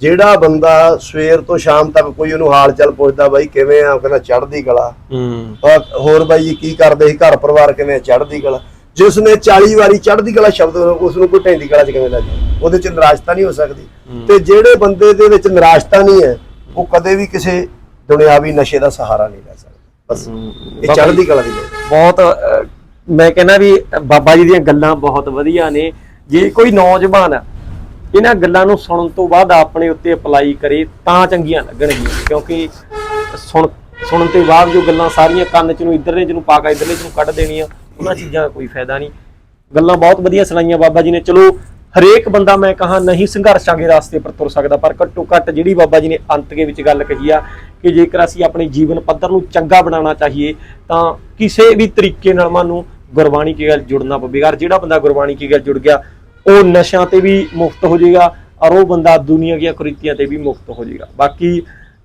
ਜਿਹੜਾ ਬੰਦਾ ਸਵੇਰ ਤੋਂ ਸ਼ਾਮ ਤੱਕ ਕੋਈ ਉਹਨੂੰ ਹਾਲ ਚਾਲ ਪੁੱਛਦਾ ਬਾਈ ਕਿਵੇਂ ਆ ਕਹਿੰਦਾ ਚੜ੍ਹਦੀ ਕਲਾ। ਹੋਰ ਬਾਈ ਜੀ ਕੀ ਕਰਦੇ ਸੀ ਘਰ ਪਰਿਵਾਰ ਕਿਵੇਂ? ਚੜ੍ਹਦੀ ਕਲਾ। ਜਿਸ ਨੇ 40 ਵਾਰੀ ਚੜ੍ਹਦੀ ਕਲਾ ਸ਼ਬਦ ਉਸ ਨੂੰ ਕੋਈ ਢੈਂਦੀ ਕਲਾ ਚ ਕਿਵੇਂ ਲੱਗੇ ਉਹਦੇ ਚ ਨਿਰਾਸ਼ਤਾ ਨਹੀਂ ਹੋ ਸਕਦੀ। ਤੇ ਜਿਹੜੇ ਬੰਦੇ ਦੇ ਵਿੱਚ ਨਿਰਾਸ਼ਤਾ ਨਹੀਂ ਹੈ ਉਹ ਕਦੇ ਵੀ ਕਿਸੇ ਦੁਨਿਆਵੀ ਨਸ਼ੇ ਦਾ ਸਹਾਰਾ ਨਹੀਂ ਲੈ ਸਕਦਾ। ਬਸ ਇਹ ਚੜ੍ਹਦੀ ਕਲਾ ਦੀ। ਬਹੁਤ ਮੈਂ ਕਹਿੰਦਾ ਵੀ ਬਾਬਾ ਜੀ ਦੀਆਂ ਗੱਲਾਂ ਬਹੁਤ ਵਧੀਆ ਨੇ। ਜੇ ਕੋਈ ਨੌਜਵਾਨ ਇਹਨਾਂ ਗੱਲਾਂ ਨੂੰ ਸੁਣਨ ਤੋਂ ਬਾਅਦ ਆਪਣੇ ਉੱਤੇ ਅਪਲਾਈ ਕਰੇ ਤਾਂ ਚੰਗੀਆਂ ਲੱਗਣਗੀਆਂ, ਕਿਉਂਕਿ ਸੁਣ, ਸੁਣਨ ਤੋਂ ਬਾਅਦ ਜੋ ਗੱਲਾਂ ਸਾਰੀਆਂ ਕੰਨ ਚ ਨੂੰ, ਇਧਰਲੇ ਚ ਨੂੰ ਪਾ ਕੇ ਇਧਰਲੇ ਚ ਨੂੰ ਕੱਢ ਦੇਣੀਆਂ, ਉਹਨਾਂ ਚੀਜ਼ਾਂ ਦਾ ਕੋਈ ਫਾਇਦਾ ਨਹੀਂ। ਗੱਲਾਂ ਬਹੁਤ ਵਧੀਆ ਸੁਣਾਈਆਂ ਬਾਬਾ ਜੀ ਨੇ। ਚਲੋ, ਹਰੇਕ ਬੰਦਾ ਮੈਂ ਕਹਾ ਨਹੀਂ ਸੰਘਰਸ਼ਾਂ ਦੇ ਰਾਸਤੇ ਪਰ ਤੁਰ ਸਕਦਾ, ਪਰ ਘੱਟੋ ਘੱਟ ਜਿਹੜੀ ਬਾਬਾ ਜੀ ਨੇ ਅੰਤ ਦੇ ਵਿੱਚ ਗੱਲ ਕਹੀ ਆ ਕਿ ਜੇਕਰ ਅਸੀਂ ਆਪਣੇ ਜੀਵਨ ਪੱਧਰ ਨੂੰ ਚੰਗਾ ਬਣਾਉਣਾ ਚਾਹੀਏ, ਤਾਂ ਕਿਸੇ ਵੀ ਤਰੀਕੇ ਨਾਲ ਮਾਨੂੰ ਗੁਰਬਾਣੀ ਕੀ ਗੱਲ ਜੁੜਨਾ ਪਵੇਗਾ। ਜਿਹੜਾ ਬੰਦਾ ਗੁਰਬਾਣੀ ਕੀ ਗੱਲ ਜੁੜ ਗਿਆ ਉਹ ਨਸ਼ਿਆਂ ਤੇ ਵੀ ਮੁਕਤ ਹੋ ਜਾਏਗਾ ਔਰ ਉਹ ਬੰਦਾ ਦੁਨੀਆ ਦੀਆਂ ਕੁਰੀਤੀਆਂ ਤੇ ਵੀ ਮੁਕਤ ਹੋ ਜਾਏਗਾ ਬਾਕੀ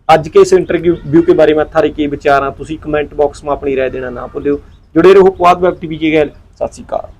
ਅੱਜ के इस इंटरव्यू के बारे में थारे के विचार हैं तुसी कमेंट बॉक्स में अपनी राय देना ना भूलियो जुड़े रहो पुआध वेब टीवी के गैल सत श्री अकाल